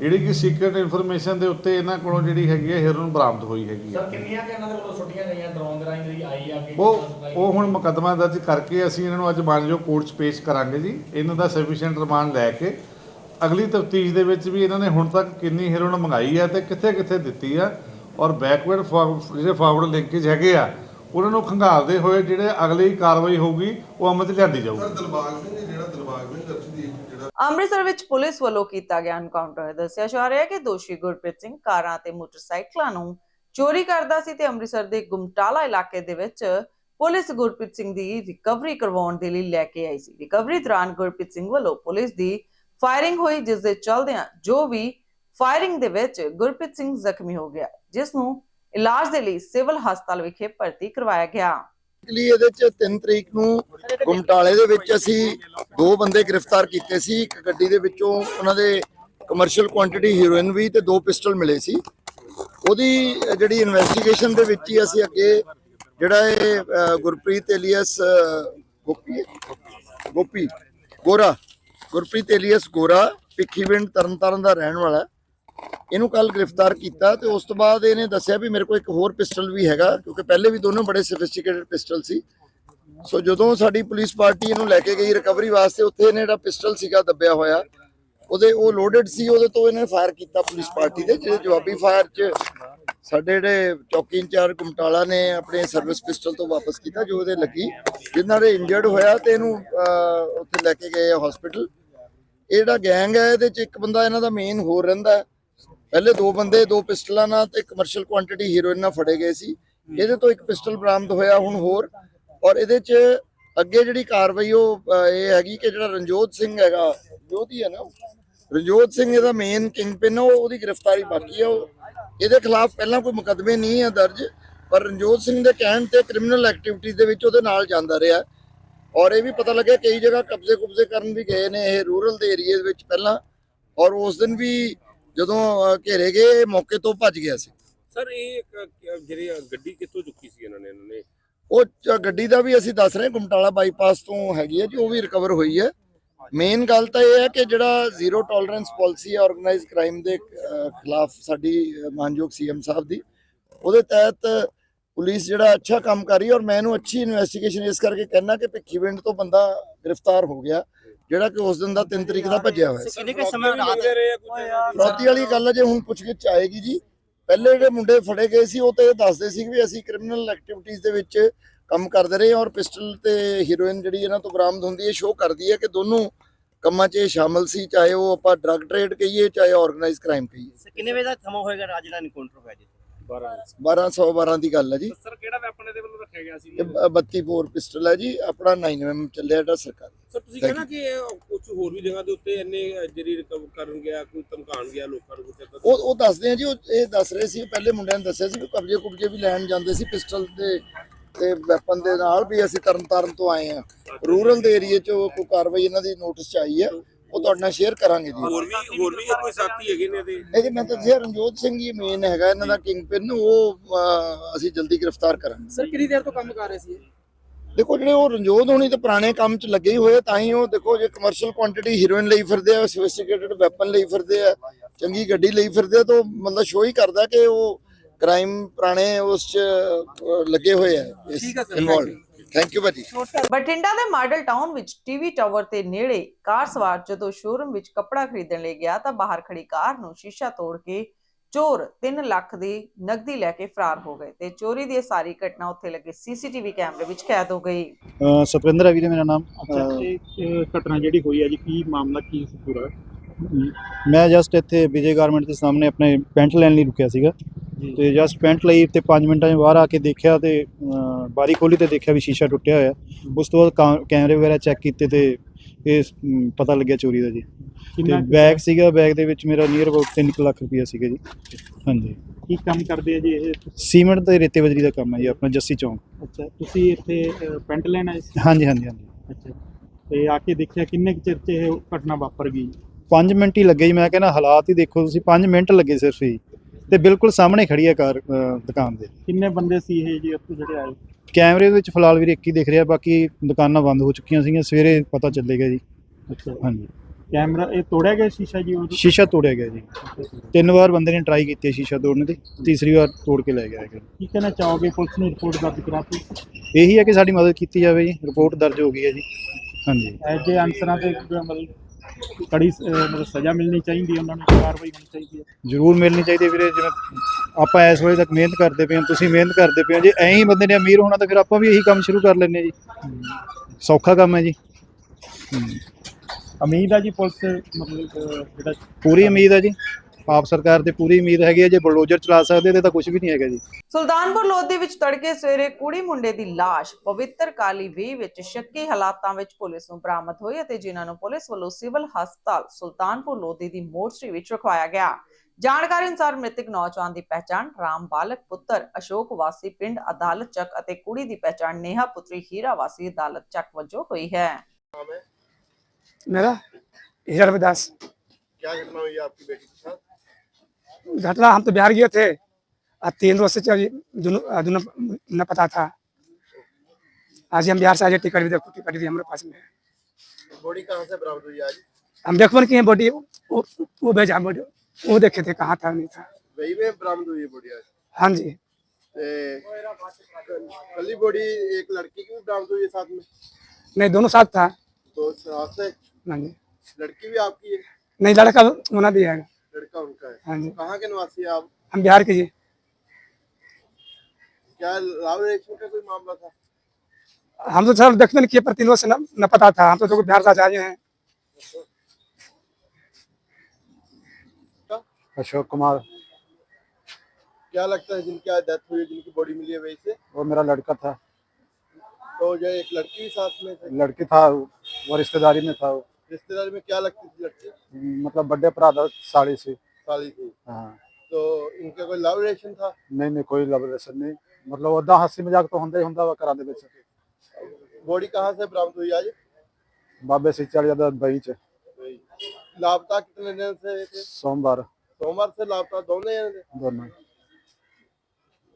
ਜਿਹੜੀ ਕਿ ਸੀਕ੍ਰੀਟ ਇਨਫੋਰਮੇਸ਼ਨ ਦੇ ਉੱਤੇ ਇਹਨਾਂ ਕੋਲੋਂ ਜਿਹੜੀ ਹੈਗੀ ਹੈ ਹੀਰੋਇਨ ਬਰਾਮਦ ਹੋਈ ਹੈਗੀ ਹੈ ਸਰ ਕਿੰਨੀਆਂ ਕਿ ਇਹਨਾਂ ਦੇ ਕੋਲੋਂ ਛੁੱਟੀਆਂ ਗਈਆਂ ਡਰੋਨ ਦੇ ਰਾਹੀਂ ਜਿਹੜੀ ਆਈ ਆ ਕਿ ਉਹ ਉਹ ਹੁਣ ਮੁਕੱਦਮਾ ਦਰਜ ਕਰਕੇ ਅਸੀਂ ਇਹਨਾਂ ਨੂੰ ਅੱਜ ਮਾਨਯੋਗ ਕੋਰਟ 'ਚ ਪੇਸ਼ ਕਰਾਂਗੇ ਜੀ। ਇਹਨਾਂ ਦਾ ਸਫੀਸ਼ੀਐਂਟ ਰਿਮਾਂਡ ਲੈ ਕੇ। ਅਗਲੀ ਤਫਤੀਸ਼ ਦੇ ਵਿੱਚ ਵੀ ਇਹਨਾਂ ਨੇ ਹੁਣ ਤੱਕ ਕਿੰਨੀ ਹੀਰੋਇਨ ਮੰਗਾਈ ਹੈ ਤੇ ਕਿੱਥੇ ਕਿੱਥੇ ਦਿੱਤੀ ਆ। ਔਰ ਬੈਕਵਰਡ ਜਿਹੜੇ ਫਾਰਵਰਡ ਲਿੰਕੇਜ ਹੈਗੇ ਆ ਉਹਨਾਂ ਨੂੰ ਖੰਗਾਲਦੇ ਹੋਏ ਜਿਹੜੇ ਅਗਲੀ ਕਾਰਵਾਈ ਹੋਊਗੀ ਉਹ ਅਮਲ 'ਚ ਲਿਆਂਦੀ ਜਾਊਗੀ। ਅੰਮ੍ਰਿਤਸਰ ਵਿੱਚ ਪੁਲਿਸ ਵੱਲੋਂ ਕੀਤਾ ਗਿਆ ਐਨਕਾਊਂਟਰ ਦੱਸਿਆ ਜਾ ਰਿਹਾ ਹੈ ਕਿ ਦੋਸ਼ੀ ਗੁਰਪ੍ਰੀਤ ਸਿੰਘ ਕਾਰਾਂ ਤੇ ਮੋਟਰਸਾਈਕਲਾਂ ਨੂੰ ਚੋਰੀ ਕਰਦਾ ਸੀ ਤੇ ਅੰਮ੍ਰਿਤਸਰ ਦੇ ਗੁਮਟਾਲਾ ਇਲਾਕੇ ਦੇ ਵਿੱਚ ਪੁਲਿਸ ਗੁਰਪ੍ਰੀਤ ਸਿੰਘ ਦੀ ਰਿਕਵਰੀ ਕਰਵਾਉਣ ਦੇ ਲਈ ਲੈ ਕੇ ਆਈ ਸੀ। ਰਿਕਵਰੀ ਦੌਰਾਨ ਗੁਰਪ੍ਰੀਤ ਸਿੰਘ ਵੱਲੋਂ ਪੁਲਿਸ ਦੀ ਫਾਇਰਿੰਗ ਹੋਈ, ਜਿਸ ਦੇ ਚਲਦਿਆਂ ਜੋ ਵੀ ਫਾਇਰਿੰਗ ਦੇ ਵਿੱਚ ਗੁਰਪ੍ਰੀਤ ਸਿੰਘ ਜ਼ਖਮੀ ਹੋ ਗਿਆ, ਜਿਸ ਨੂੰ ਇਲਾਜ ਦੇ ਲਈ ਸਿਵਲ ਹਸਪਤਾਲ ਵਿਖੇ ਭਰਤੀ ਕਰਵਾਇਆ ਗਿਆ। ਲਈ ਇਹਦੇ ਚ 3 ਤਰੀਕ ਨੂੰ ਗੁਮਟਾਲੇ ਦੇ ਵਿੱਚ ਅਸੀਂ ਦੋ ਬੰਦੇ ਗ੍ਰਿਫਤਾਰ ਕੀਤੇ ਸੀ। ਇੱਕ ਗੱਡੀ ਦੇ ਵਿੱਚੋਂ ਉਹਨਾਂ ਦੇ ਕਮਰਸ਼ੀਅਲ ਕੁਆਂਟੀਟੀ ਹੀਰੋਇਨ ਵੀ ਤੇ ਦੋ ਪਿਸਟਲ ਮਿਲੇ ਸੀ। ਉਹਦੀ ਜਿਹੜੀ ਇਨਵੈਸਟੀਗੇਸ਼ਨ ਦੇ ਵਿੱਚ ਹੀ ਅਸੀਂ ਅੱਗੇ ਜਿਹੜਾ ਇਹ ਗੁਰਪ੍ਰੀਤ ਏਲੀਅਸ ਗੋਪੀ ਗੋਪੀ, ਗੋਰਾ। ਗੁਰਪ੍ਰੀਤ ਏਲੀਅਸ ਗੋਰਾ, ਭਿੱਖੀਵਿੰਡ ਤਰਨਤਾਰਨ ਦਾ ਰਹਿਣ ਵਾਲਾ ਇਹਨੂੰ ਕੱਲ ਗ੍ਰਿਫਤਾਰ ਕੀਤਾ ਤੇ ਉਸ ਤੋਂ ਬਾਅਦ ਇਹਨੇ ਦੱਸਿਆ ਵੀ ਮੇਰੇ ਕੋਲ ਇੱਕ ਹੋਰ ਪਿਸਟਲ ਵੀ ਹੈਗਾ, ਕਿਉਂਕਿ ਪਹਿਲੇ ਵੀ ਦੋਨੋਂ ਬੜੇ ਸੋਫਿਸਟੀਕੇਟਡ ਪਿਸਟਲ ਸੀ। ਸੋ ਜਦੋਂ ਸਾਡੀ ਪੁਲਿਸ ਪਾਰਟੀ ਇਹਨੂੰ ਲੈ ਕੇ ਗਈ ਰਿਕਵਰੀ ਵਾਸਤੇ, ਉੱਥੇ ਇਹਨੇ ਜਿਹੜਾ ਪਿਸਟਲ ਸੀਗਾ ਦੱਬਿਆ ਹੋਇਆ, ਉਹਦੇ ਉਹ ਲੋਡਡ ਸੀ, ਉਹਦੇ ਤੋਂ ਇਹਨੇ ਫਾਇਰ ਕੀਤਾ ਪੁਲਿਸ ਪਾਰਟੀ ਦੇ, ਜਿਹੜੇ ਜਵਾਬੀ ਫਾਇਰ 'ਚ ਸਾਡੇ ਜਿਹੜੇ ਚੌਕੀ ਇੰਚਾਰਜ ਕੁਮਟਾਲਾ ਨੇ ਆਪਣੇ ਸਰਵਿਸ ਪਿਸਟਲ ਤੋਂ ਵਾਪਸ ਕੀਤਾ, ਜੋ ਉਹਦੇ ਲੱਗੀ, ਜਿਨ੍ਹਾਂ ਦੇ ਇੰਜਰਡ ਹੋਇਆ ਤੇ ਇਹਨੂੰ ਉੱਥੇ ਲੈ ਕੇ ਗਏ ਹਸਪੀਟਲ ਇਹ ਜਿਹੜਾ ਗੈਂਗ ਹੈ, ਇਹਦੇ 'ਚ ਇੱਕ ਬੰਦਾ ਇਹਨਾਂ ਦਾ ਮੇਨ ਹੋਰ ਰਹਿੰਦਾ ਪਹਿਲੇ ਦੋ ਬੰਦੇ, ਦੋ ਪਿਸਟਲਾਂ ਨਾਲ ਤੇ ਕਮਰਸ਼ੀਅਲ ਕੁਆਂਟੀਟੀ ਹੀਰੋਇਨ ਨਾਲ ਫੜੇ ਗਏ ਸੀ। ਇਹਦੇ ਤੋਂ ਇੱਕ ਪਿਸਟਲ ਬਰਾਮਦ ਹੋਇਆ ਹੁਣ ਹੋਰ। ਔਰ ਇਹਦੇ 'ਚ ਅੱਗੇ ਜਿਹੜੀ ਕਾਰਵਾਈ ਉਹ ਇਹ ਹੈਗੀ ਕਿ ਜਿਹੜਾ ਰਣਜੋਤ ਸਿੰਘ ਹੈਗਾ, ਰਣਜੋਤ ਹੈ ਨਾ ਰਣਜੋਤ ਸਿੰਘ ਇਹਦਾ ਮੇਨ ਕਿੰਗਪਿਨ ਉਹ ਉਹਦੀ ਗ੍ਰਿਫਤਾਰੀ ਬਾਕੀ ਹੈ ਉਹ। ਇਹਦੇ ਖਿਲਾਫ ਪਹਿਲਾਂ ਕੋਈ ਮੁਕੱਦਮੇ ਨਹੀਂ ਹੈ ਦਰਜ, ਪਰ ਰਣਜੋਤ ਸਿੰਘ ਦੇ ਕਹਿਣ ਤੇ ਕ੍ਰਿਮੀਨਲ ਐਕਟੀਵਿਟੀਜ਼ ਦੇ ਵਿੱਚ ਉਹਦੇ ਨਾਲ ਜਾਂਦਾ ਰਿਹਾ। ਔਰ ਇਹ ਵੀ ਪਤਾ ਲੱਗਿਆ ਕਈ ਜਗ੍ਹਾ ਕਬਜ਼ੇ ਕੁਬਜ਼ੇ ਕਰਨ ਵੀ ਗਏ ਨੇ, ਇਹ ਰੂਰਲ ਦੇ ਏਰੀਆਜ਼ ਵਿੱਚ ਪਹਿਲਾਂ। ਔਰ ਉਸ ਦਿਨ ਵੀ ਜਦੋਂ ਘੇਰੇ ਗਏ ਮੌਕੇ ਤੋਂ ਭੱਜ ਗਿਆ ਸੀ। ਸਰ ਇਹ ਜਿਹੜੀ ਗੱਡੀ ਕਿੱਥੋਂ ਚੁੱਕੀ ਸੀ ਇਹਨਾਂ ਨੇ ਇਹਨਾਂ ਨੇ? ਉਹ ਗੱਡੀ ਦਾ ਵੀ ਅਸੀਂ ਦੱਸ ਰਹੇ ਗੁਮਟਾਲਾ ਬਾਈਪਾਸ ਤੋਂ ਹੈਗੀ ਹੈ ਜੀ ਉਹ ਵੀ ਰਿਕਵਰ ਹੋਈ ਹੈ। ਮੇਨ ਗੱਲ ਤਾਂ ਇਹ ਹੈ ਕਿ ਜਿਹੜਾ ਜ਼ੀਰੋ ਟੋਲਰੈਂਸ ਪਾਲਿਸੀ ਹੈ ਆਰਗੇਨਾਈਜ਼ਡ ਕ੍ਰਾਈਮ ਦੇ ਖਿਲਾਫ ਸਾਡੀ ਮਾਨਯੋਗ ਸੀਐਮ ਸਾਹਿਬ ਦੀ ਉਹਦੇ ਤਹਿਤ ਪੁਲਿਸ ਜਿਹੜਾ ਅੱਛਾ ਕੰਮ ਕਰ ਰਹੀ ਔਰ ਮੈਂ ਇਹਨੂੰ ਅੱਛੀ ਇਨਵੈਸਟੀਗੇਸ਼ਨ ਇਸ ਕਰਕੇ ਕਹਿਣਾ ਕਿ ਭਿੱਖੀਵਿੰਡ ਤੋਂ ਬੰਦਾ ਗ੍ਰਿਫਤਾਰ ਹੋ ਗਿਆ। ਜਿਹੜਾ ਕਿ ਉਸ ਦਿਨ ਦਾ 3 ਤਰੀਕ ਦਾ ਭੱਜਿਆ ਹੋਇਆ ਸੀ। ਕਿੰਨੇ ਕਿ ਸਮੇਂ ਲੱਗਦੇ ਰਹੇ ਆ ਕੁਝ। ਫਰੌਤੀ ਵਾਲੀ ਗੱਲ ਹੈ ਜੇ ਹੁਣ ਪੁੱਛਗਿੱਛ ਆਏਗੀ ਜੀ ਪਹਿਲੇ ਜਿਹੜੇ ਮੁੰਡੇ ਫੜੇ ਗਏ ਸੀ ਉਹ ਤੇ ਇਹ ਦੱਸਦੇ ਸੀ ਵੀ ਅਸੀਂ ਕ੍ਰਿਮੀਨਲ ਐਕਟੀਵਿਟੀਜ਼ ਦੇ ਵਿੱਚ ਕੰਮ ਕਰਦੇ ਰਹੇ ਔਰ ਪਿਸਟਲ ਤੇ ਹੀਰੋਇਨ ਜਿਹੜੀ ਇਹਨਾਂ ਤੋਂ ਬਰਾਮਦ ਹੁੰਦੀ ਹੈ ਸ਼ੋਅ ਕਰਦੀ ਹੈ ਕਿ ਦੋਨੋਂ ਕੰਮਾਂ 'ਚ ਇਹ ਸ਼ਾਮਲ ਸੀ ਚਾਹੇ ਉਹ ਆਪਾਂ ਡਰੱਗ ਟ੍ਰੇਡ ਕਹੀਏ ਚਾਹੇ ਆਰਗੇਨਾਈਜ਼ ਕ੍ਰਾਈਮ ਕਹੀਏ। ਕਿੰਨੇ ਵਜੇ ਦਾ ਸਮਾਂ ਹੋਏਗਾ ਰਾਜ ਦਾ ਐਨਕਾਊਂਟਰ ਹੋਇਆ ਜੀ 1212 ਦੀ ਗੱਲ ਹੈ ਜੀ। ਸਰ ਕਿਹੜਾ ਵੈਪਨ ਇਹਦੇ ਵੱਲੋਂ ਰੱਖਿਆ ਗਿਆ ਸੀ? ਇਹ ਬ- 32 ਬੋਰ ਪਿਸਟਲ ਹੈ ਜੀ ਆਪਣਾ 9mm ਚੱਲਿਆ ਜਿਹੜਾ ਸਰਕਾਰ। ਸਰ ਤੁਸੀਂ Thank ਕਹਿਣਾ ਕਿ ਕੁਝ ਹੋਰ ਵੀ ਜਗ੍ਹਾ ਦੇ ਉੱਤੇ ਇੰਨੇ ਅ, ਜਿਹੜੀ ਰਿਕਵਰ ਕਰਨ ਗਿਆ ਕੋਈ ਧਮਕਾਣ ਗਿਆ ਲੋਕਾਂ ਨੂੰ ਕੁਝ ਏਦਾਂ? ਦਾ? ਉਹ ਉਹ ਦੱਸਦੇ ਆ ਜੀ ਉਹ ਇਹ ਦੱਸ ਰਹੇ ਸੀ ਪਹਿਲੇ ਮੁੰਡਿਆਂ ਨੇ ਦੱਸਿਆ ਸੀ ਕਿ ਕਬਜ਼ੇ ਕੁਬਜ਼ੇ ਵੀ ਲੈਣ ਜਾਂਦੇ ਸੀ ਪਿਸਟਲ ਦੇ ਤੇ ਵੈਪਨ ਦੇ ਨਾਲ ਵੀ ਅਸੀਂ ਤਰਨਤਾਰਨ ਤੋਂ ਆਏ ਆ। ਰੂਰਲ ਦੇ ਏਰੀਏ 'ਚ ਕੋਈ ਕਾਰਵਾਈ ਇਹਨਾਂ ਦੀ ਨੋਟਿਸ 'ਚ ਆਈ ਹੈ। ਉਹ ਤੁਹਾਡੇ ਨਾਲ ਸ਼ੇਅਰ ਕਰਾਂਗੇ ਜੀ। ਹੋਰ ਵੀ ਹੋਰ ਵੀ ਕੋਈ ਸਾਥੀ ਹੈਗੇ ਨੇ ਇਹਦੇ? ਇਹ ਜੀ ਮੈਂ ਤਾਂ ਦੱਸਿਆ ਰਣਜੋਤ ਸਿੰਘ ਹੀ ਮੇਨ ਹੈਗਾ ਇਹਨਾਂ ਦਾ ਕਿੰਗ ਪਿਨ ਉਹ ਅਹ, ਅਸੀਂ ਜਲਦੀ ਗ੍ਰਿਫਤਾਰ ਕਰਾਂਗੇ। ਸਰ ਕਿੰਨੀ ਦੇਰ ਤੋਂ ਕੰਮ ਕਰ ਰਹੇ ਸੀ ਦੇਖੋ ਜਿਹੜੇ ਉਹ ਰਣਜੋਤ ਹੋਣੀ ਤੇ ਪੁਰਾਣੇ ਕੰਮ 'ਚ ਲੱਗੇ ਹੀ ਹੋਏ ਤਾਂ ਹੀ ਉਹ ਦੇਖੋ ਜੇ ਕਮਰਸ਼ੀਅਲ ਕੁਆਂਟੀਟੀ ਹੀਰੋਇਨ ਲਈ ਫਿਰਦੇ ਆ ਸੋਫਿਸਟੀਕੇਟਡ ਵੈਪਨ ਲਈ ਫਿਰਦੇ ਆ ਚੰਗੀ ਗੱਡੀ ਲਈ ਫਿਰਦੇ ਆ ਤਾਂ ਉਹ ਮਤਲਬ ਸ਼ੋਅ ਹੀ ਕਰਦਾ ਕਿ ਉਹ ਕ੍ਰਾਈਮ ਪੁਰਾਣੇ ਉਸ 'ਚ ਅਹ, ਲੱਗੇ ਹੋਏ ਆ ਇਸ ਇਨਵੋਲਡ ਥੈਂਕ ਯੂ ਭਾਜੀ ਬਠਿੰਡਾ ਦੇ ਮਾਡਲ ਟਾਊਨ ਵਿੱਚ ਟੀਵੀ ਟਾਵਰ ਤੇ ਨੇੜੇ ਕਾਰ ਸਵਾਰ ਜਦੋਂ ਸ਼ੋਰੂਮ ਵਿੱਚ ਕੱਪੜਾ ਖਰੀਦਣ ਲਈ ਗਿਆ ਤਾਂ ਬਾਹਰ ਖੜੀ ਕਾਰ ਨੂੰ ਸ਼ੀਸ਼ਾ ਤੋੜ ਕੇ ਚੋਰ 3 ਲੱਖ ਦੀ ਨਕਦੀ ਲੈ ਕੇ ਫਰਾਰ ਹੋ ਗਏ ਤੇ ਚੋਰੀ ਦੀ ਇਹ ਸਾਰੀ ਘਟਨਾ ਉੱਥੇ ਲੱਗੇ ਸੀਸੀਟੀਵੀ ਕੈਮਰੇ ਵਿੱਚ ਕੈਦ ਹੋ ਗਈ। ਅਹ ਸਤਵਿੰਦਰ ਹੈ ਵੀਰੇ ਮੇਰਾ ਨਾਮ। ਅੱਛਾ ਇਹ ਘਟਨਾ ਜਿਹੜੀ ਹੋਈ ਹੈ ਜੀ ਕੀ ਮਾਮਲਾ ਕੀ ਸੀ ਪੂਰਾ? ਮੈਂ ਜਸਟ ਇੱਥੇ ਵਿਜੇ ਗਾਰਮੈਂਟ ਦੇ ਸਾਹਮਣੇ ਆਪਣੇ ਪੈਂਟ ਲੈਣ ਲਈ ਰੁਕਿਆ ਸੀਗਾ। ਤੇ ਜਸਟ ਪੈਂਟ ਲਈ ਤੇ 5 ਮਿੰਟਾਂ 'ਚ ਬਾਹਰ ਆ ਕੇ ਦੇਖਿਆ ਤੇ ਅਹ, ਬਾਰੀ ਖੋਲੀ ਤੇ ਦੇਖਿਆ ਵੀ ਸ਼ੀਸ਼ਾ ਟੁੱਟਿਆ ਹੋਇਆ। ਉਸ ਤੋਂ ਬਾਅਦ ਕਾ- ਕੈਮਰੇ ਵਗੈਰਾ ਚੈੱਕ ਕੀਤੇ ਤੇ ਇਹ ਅਮ, ਪਤਾ ਲੱਗਿਆ ਚੋਰੀ ਦਾ ਜੀ। ਤੇ ਬੈਗ ਸੀਗਾ ਬੈਗ ਦੇ ਵਿੱਚ ਮੇਰਾ ਨੀਅਰ ਅਬਾਊਟ 3 ਲੱਖ ਰੁਪਈਆ ਸੀਗਾ ਜੀ। ਹਾਂਜੀ। ਕੀ ਕੰਮ ਕਰਦੇ ਆ ਜੀ ਇਹ? ਸੀਮੈਂਟ ਤੇ ਰੇਤੇ ਬਜਰੀ ਦਾ ਕੰਮ ਹੈ ਜੀ ਆਪਣਾ ਜੱਸੀ ਚੌਂਕ। ਅੱਛਾ ਤੁਸੀਂ ਇੱਥੇ ਪੈਂਟ ਲੈਣ ਆਏ ਸੀ? ਹਾਂਜੀ ਹਾਂਜੀ ਹਾਂਜੀ। ਅੱਛਾ। ਤੇ ਆ ਕੇ ਦੇਖਿਆ ਕਿੰਨੇ ਕੁ ਚਿਰ 'ਚ ਇਹ ਘਟਨਾ ਵਾਪਰ ਗਈ? 5 ਮਿੰਟ ਹੀ ਲੱਗੇ ਜੀ ਮੈਂ ਕਹਿੰਦਾ ਹਾਲਾਤ ਹੀ ਦੇਖੋ ਤੁਸੀਂ 5 ਮਿੰਟ ਲੱਗੇ ਸਿਰਫ ਹੀ। ਤੇ ਬਿਲਕੁਲ ਸਾਹਮਣੇ ਖੜੀ ਹੈ ਕਾਰ ਦੁਕਾਨ ਦੇ। ਕਿੰਨੇ ਬੰਦੇ ਸੀ ਇਹ ਜੀ ਉੱਥੇ ਜਿਹੜੇ ਆਏ? ਕੈਮਰੇ ਵਿੱਚ ਫਿਲਹਾਲ ਵੀਰੇ ਇੱਕ ਹੀ ਦਿਖ ਰਿਹਾ ਬਾਕੀ ਦੁਕਾਨਾਂ ਬੰਦ ਹੋ ਚੁੱਕੀਆਂ ਸੀਗੀਆਂ ਸਵੇਰੇ ਪਤਾ ਚੱਲੇਗਾ ਜੀ। ਅੱਛਾ। ਹਾਂਜੀ। ਕੈਮਰਾ ਇਹ ਤੋੜਿਆ ਗਿਆ ਸ਼ੀਸ਼ਾ ਜੀ ਉਹ ਸ਼ੀਸ਼ਾ ਤੋੜਿਆ ਗਿਆ ਜੀ। ਤਿੰਨ ਵਾਰ ਬੰਦੇ ਨੇ ਟਰਾਈ ਕੀਤੀ ਹੈ ਸ਼ੀਸ਼ਾ ਤੋੜਨ ਦੀ ਤੀਸਰੀ ਵਾਰ ਤੋੜ ਕੇ ਲੈ ਗਿਆ ਹੈਗਾ। ਕੀ ਕਹਿਣਾ ਚਾਹੋਗੇ ਪੁਲਿਸ ਨੂੰ ਰਿਪੋਰਟ ਦਰਜ ਕਰਾਤੀ ਇਹੀ ਹੈ ਕਿ ਸਾਡੀ ਮਦਦ ਕੀਤੀ ਜਾਵੇ ਜੀ ਰਿਪੋਰਟ ਦਰਜ ਹੋ ਗਈ ਹੈ ਜੀ। ਹਾਂਜੀ। ਐਜੇ ਅਨਸਰਾਂ ਤੇ ਮਤਲਬ ਕੜੀ ਅਹ, ਮਤਲਬ ਸਜ਼ਾ ਮਿਲਣੀ ਚਾਹੀਦੀ ਹੈ ਉਹਨਾਂ ਨੂੰ ਕਾਰਵਾਈ ਹੋਣੀ ਚਾਹੀਦੀ ਹੈ। ਜ਼ਰੂਰ ਮਿਲਣੀ ਚਾਹੀਦੀ ਹੈ ਵੀਰੇ ਜਿਵੇਂ ਆਪਾਂ ਇਸ ਵੇਲੇ ਤੱਕ ਮਿਹਨਤ ਕਰਦੇ ਪਏ ਹਾਂ ਤੁਸੀਂ ਮਿਹਨਤ ਕਰਦੇ ਪਏ ਹੋ ਜੇ ਐਂ ਹੀ ਬੰਦੇ ਨੇ ਅਮੀਰ ਹੋਣਾ ਤਾਂ ਫਿਰ ਆਪਾਂ ਵੀ ਇਹੀ ਕੰਮ ਸ਼ੁਰੂ ਕਰ ਲੈਂਦੇ ਹਾਂ ਜੀ। ਸੌਖਾ ਕੰਮ ਹੈ ਜੀ। ਉਮੀਦ ਆ ਜੀ ਪੁਲਿਸ ਮਤਲਬ ਅਹ, ਜਿਹੜਾ ਪੂਰੀ ਉਮੀਦ ਹੈ ਜੀ। ਆਪ ਸਰਕਾਰ ਤੇ ਪੂਰੀ ਉਮੀਦ ਹੈਗੀ ਹੈ ਜੇ ਬਲਡੋਜ਼ਰ ਚਲਾ ਸਕਦੇ ਤੇ ਤਾਂ ਕੁਝ ਵੀ ਨਹੀਂ ਹੈਗਾ ਜੀ ਸੁਲਤਾਨਪੁਰ ਲੋਧੀ ਵਿੱਚ ਤੜਕੇ ਸਵੇਰੇ ਕੁੜੀ ਮੁੰਡੇ ਦੀ ਲਾਸ਼ ਪਵਿੱਤਰ ਕਾਲੀ ਵੀ ਵਿੱਚ ਸ਼ੱਕੀ ਹਾਲਾਤਾਂ ਵਿੱਚ ਪੁਲਿਸ ਨੂੰ ਬਰਾਮਦ ਹੋਈ ਅਤੇ ਜਿਨ੍ਹਾਂ ਨੂੰ ਪੁਲਿਸ ਵੱਲੋਂ ਸਿਵਲ ਹਸਪਤਾਲ ਸੁਲਤਾਨਪੁਰ ਲੋਧੀ ਦੀ ਮੋਰਚਰੀ ਵਿੱਚ ਰਖਵਾਇਆ ਗਿਆ ਜਾਣਕਾਰੀ ਅਨੁਸਾਰ ਮ੍ਰਿਤਕ ਨੌਜਵਾਨ ਦੀ ਪਹਿਚਾਣ ਰਾਮ ਬਾਲਕ ਪੁੱਤਰ ਅਸ਼ੋਕ ਵਾਸੀ ਪਿੰਡ ਅਦਾਲਤ ਚੱਕ ਅਤੇ ਕੁੜੀ ਦੀ ਪਹਿਚਾਣ ਨੇਹਾ ਪੁੱਤਰੀ ਹੀਰਾ ਵਾਸੀ ਅਦਾਲਤ ਚੱਕ ਵਜੋਂ ਹੋਈ ਹੈ मेरा हीरा रविदास क्या घटना हुई आपकी बेटी के साथ घटना हम तो बिहार गए थे। और तीन रोज से दोनों न पता था। आज हम बिहार से आए टिकट भी देखो टिकट भी हमारे पास में है। बॉडी कहाँ से बरामद हुई आज? हम देखो किए बॉडी वो, वो भेजा बॉडी वो देखे थे कहाँ था नहीं था। वही में बरामद हुई है बॉडी आज? हाँ जी। कली बॉडी एक लड़की की भी बरामद हुई साथ में? नहीं दोनों साथ था। तो साथ हाँ जी। लड़की भी आपकी है? नहीं लड़का होना भी है। लड़का उनका है। हाँ जी। कहाँ के निवासी है आप? हम बिहार के जी। क्या लाभ रिलेशन का कोई मामला था। हम तो सर देखते नहीं किए पर तीन से न, न पता था। हम तो देखो बिहार से आए हैं। अशोक कुमार। क्या लगता है जिनकी आज डेथ हुई है जिनकी बॉडी मिली है वही से? वो मेरा लड़का था। तो जो एक लड़की साथ में थी। लड़की था वो रिश्तेदारी में था वो। रिश्तेदारी में क्या लगती थी लड़की मतलब बर्थडे पर आधा साड़ी से साली थी हाँ तो इनका कोई लव रिलेशन था ਨਹੀਂ ਨਹੀਂ ਕੋਈ ਲਵ ਰਿਲੇਸ਼ਨ ਨਹੀਂ ਮਤਲਬ ਉਦਾਂ ਹਾਸੀ ਮਜ਼ਾਕ ਤਾਂ ਹੁੰਦਾ ਹੀ ਹੁੰਦਾ ਵਾ ਘਰਾਂ ਦੇ ਵਿੱਚ बॉडी कहाँ से बरामद हुई आज ਬਾਬੇ ਸਿੱਚਾ ਵਾਲੀ ਦਾ ਬਈ ਚ लापता कितने दिन से थे ਸੋਮਵਾਰ सोमवार से लापता दोनों जने थे ਦੋਨੋਂ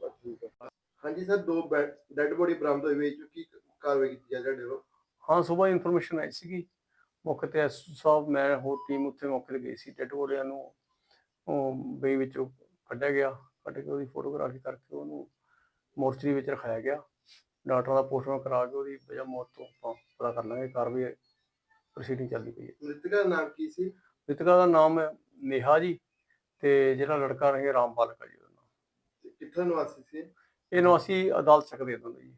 ठीक है हाँ जी सर दो डेड बॉडी बरामद हुई है जो की कार्रवाई की जा रही है ਹਾਂ ਸਵੇਰ ਇਨਫੋਰਮੇਸ਼ਨ ਆਈ ਸੀਗੀ ਮੌਕੇ ਤੇ ਸਾਹਿਬ ਮੈਂ ਹੋਰ ਟੀਮ ਉੱਥੇ ਤੇ ਗਈ ਸੀ ਟੈਟੂ ਵਾਲਿਆਂ ਨੂੰ ਉਹ ਬਈ ਵਿੱਚੋਂ ਕੱਢਿਆ ਗਿਆ ਕੱਢ ਕੇ ਉਹਦੀ ਫੋਟੋਗ੍ਰਾਫੀ ਕਰਕੇ ਉਹਨੂੰ ਮੋਰਚਰੀ ਵਿੱਚ ਰਖਾਇਆ ਗਿਆ। ਡਾਕਟਰਾਂ ਦਾ ਪੋਸਟਮਾਰਟਮ ਕਰਾ ਕੇ ਉਹਦੀ ਵਜ੍ਹਾ ਮੌਤ ਤੋਂ ਪਤਾ ਕਰ ਲਾਂਗੇ ਕਾਰਵਾਈ ਪ੍ਰੋਸੀਡਿੰਗ ਚੱਲਦੀ ਪਈ ਹੈ। ਮ੍ਰਿਤਕਾ ਦਾ ਨਾਮ ਕੀ ਸੀ? ਮ੍ਰਿਤਕਾ ਦਾ ਨਾਮ ਨੇਹਾ ਜੀ ਤੇ ਜਿਹੜਾ ਲੜਕਾ ਰਹੇ ਰਾਮਪਾਲ ਕਾ ਜੀ ਉਹਦਾ ਨਾਮ। ਕਿੱਥੇ ਨਿਵਾਸੀ ਸੀ? ਇਹ ਨਿਵਾਸੀ ਅਦਾਲਤ ਸਕਦੇ ਉਹਨਾਂ ਜੀ।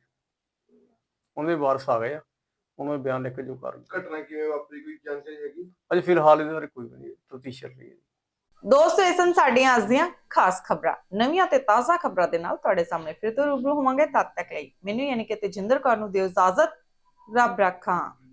ਉਹਦੇ ਵਾਰਸ ਆ ਗਏ ਆ। ਉਹਨੂੰ ਬਿਆਨ ਲਿਖ ਜੋ ਕਰ ਘਟਨਾ ਕਿਵੇਂ ਵਾਪਰੀ? ਕੋਈ ਜਾਣਕਾਰੀ ਹੈਗੀ? ਅਜੇ ਫਿਲਹਾਲ ਇਹਦੇ ਬਾਰੇ ਕੋਈ ਨਹੀਂ ਤਫਤੀਸ਼ ਚੱਲ ਦੋਸਤੋ ਇਹ ਸਨ ਸਾਡੀਆਂ ਅੱਜ ਦੀਆਂ ਖਾਸ ਖਬਰਾਂ। ਨਵੀਆਂ ਤੇ ਤਾਜ਼ਾ ਖਬਰਾਂ ਦੇ ਨਾਲ ਤੁਹਾਡੇ ਸਾਹਮਣੇ ਫਿਰ ਤੋਂ ਰੂਬਰੂ ਹੋਵਾਂਗੇ ਤਦ ਤੱਕ ਲਈ। ਮੈਨੂੰ ਯਾਨੀ ਕਿ ਤੇਜਿੰਦਰ ਕੌਰ ਨੂੰ ਦਿਓ ਇਜਾਜ਼ਤ। ਰੱਬ ਰੱਖਾਂ।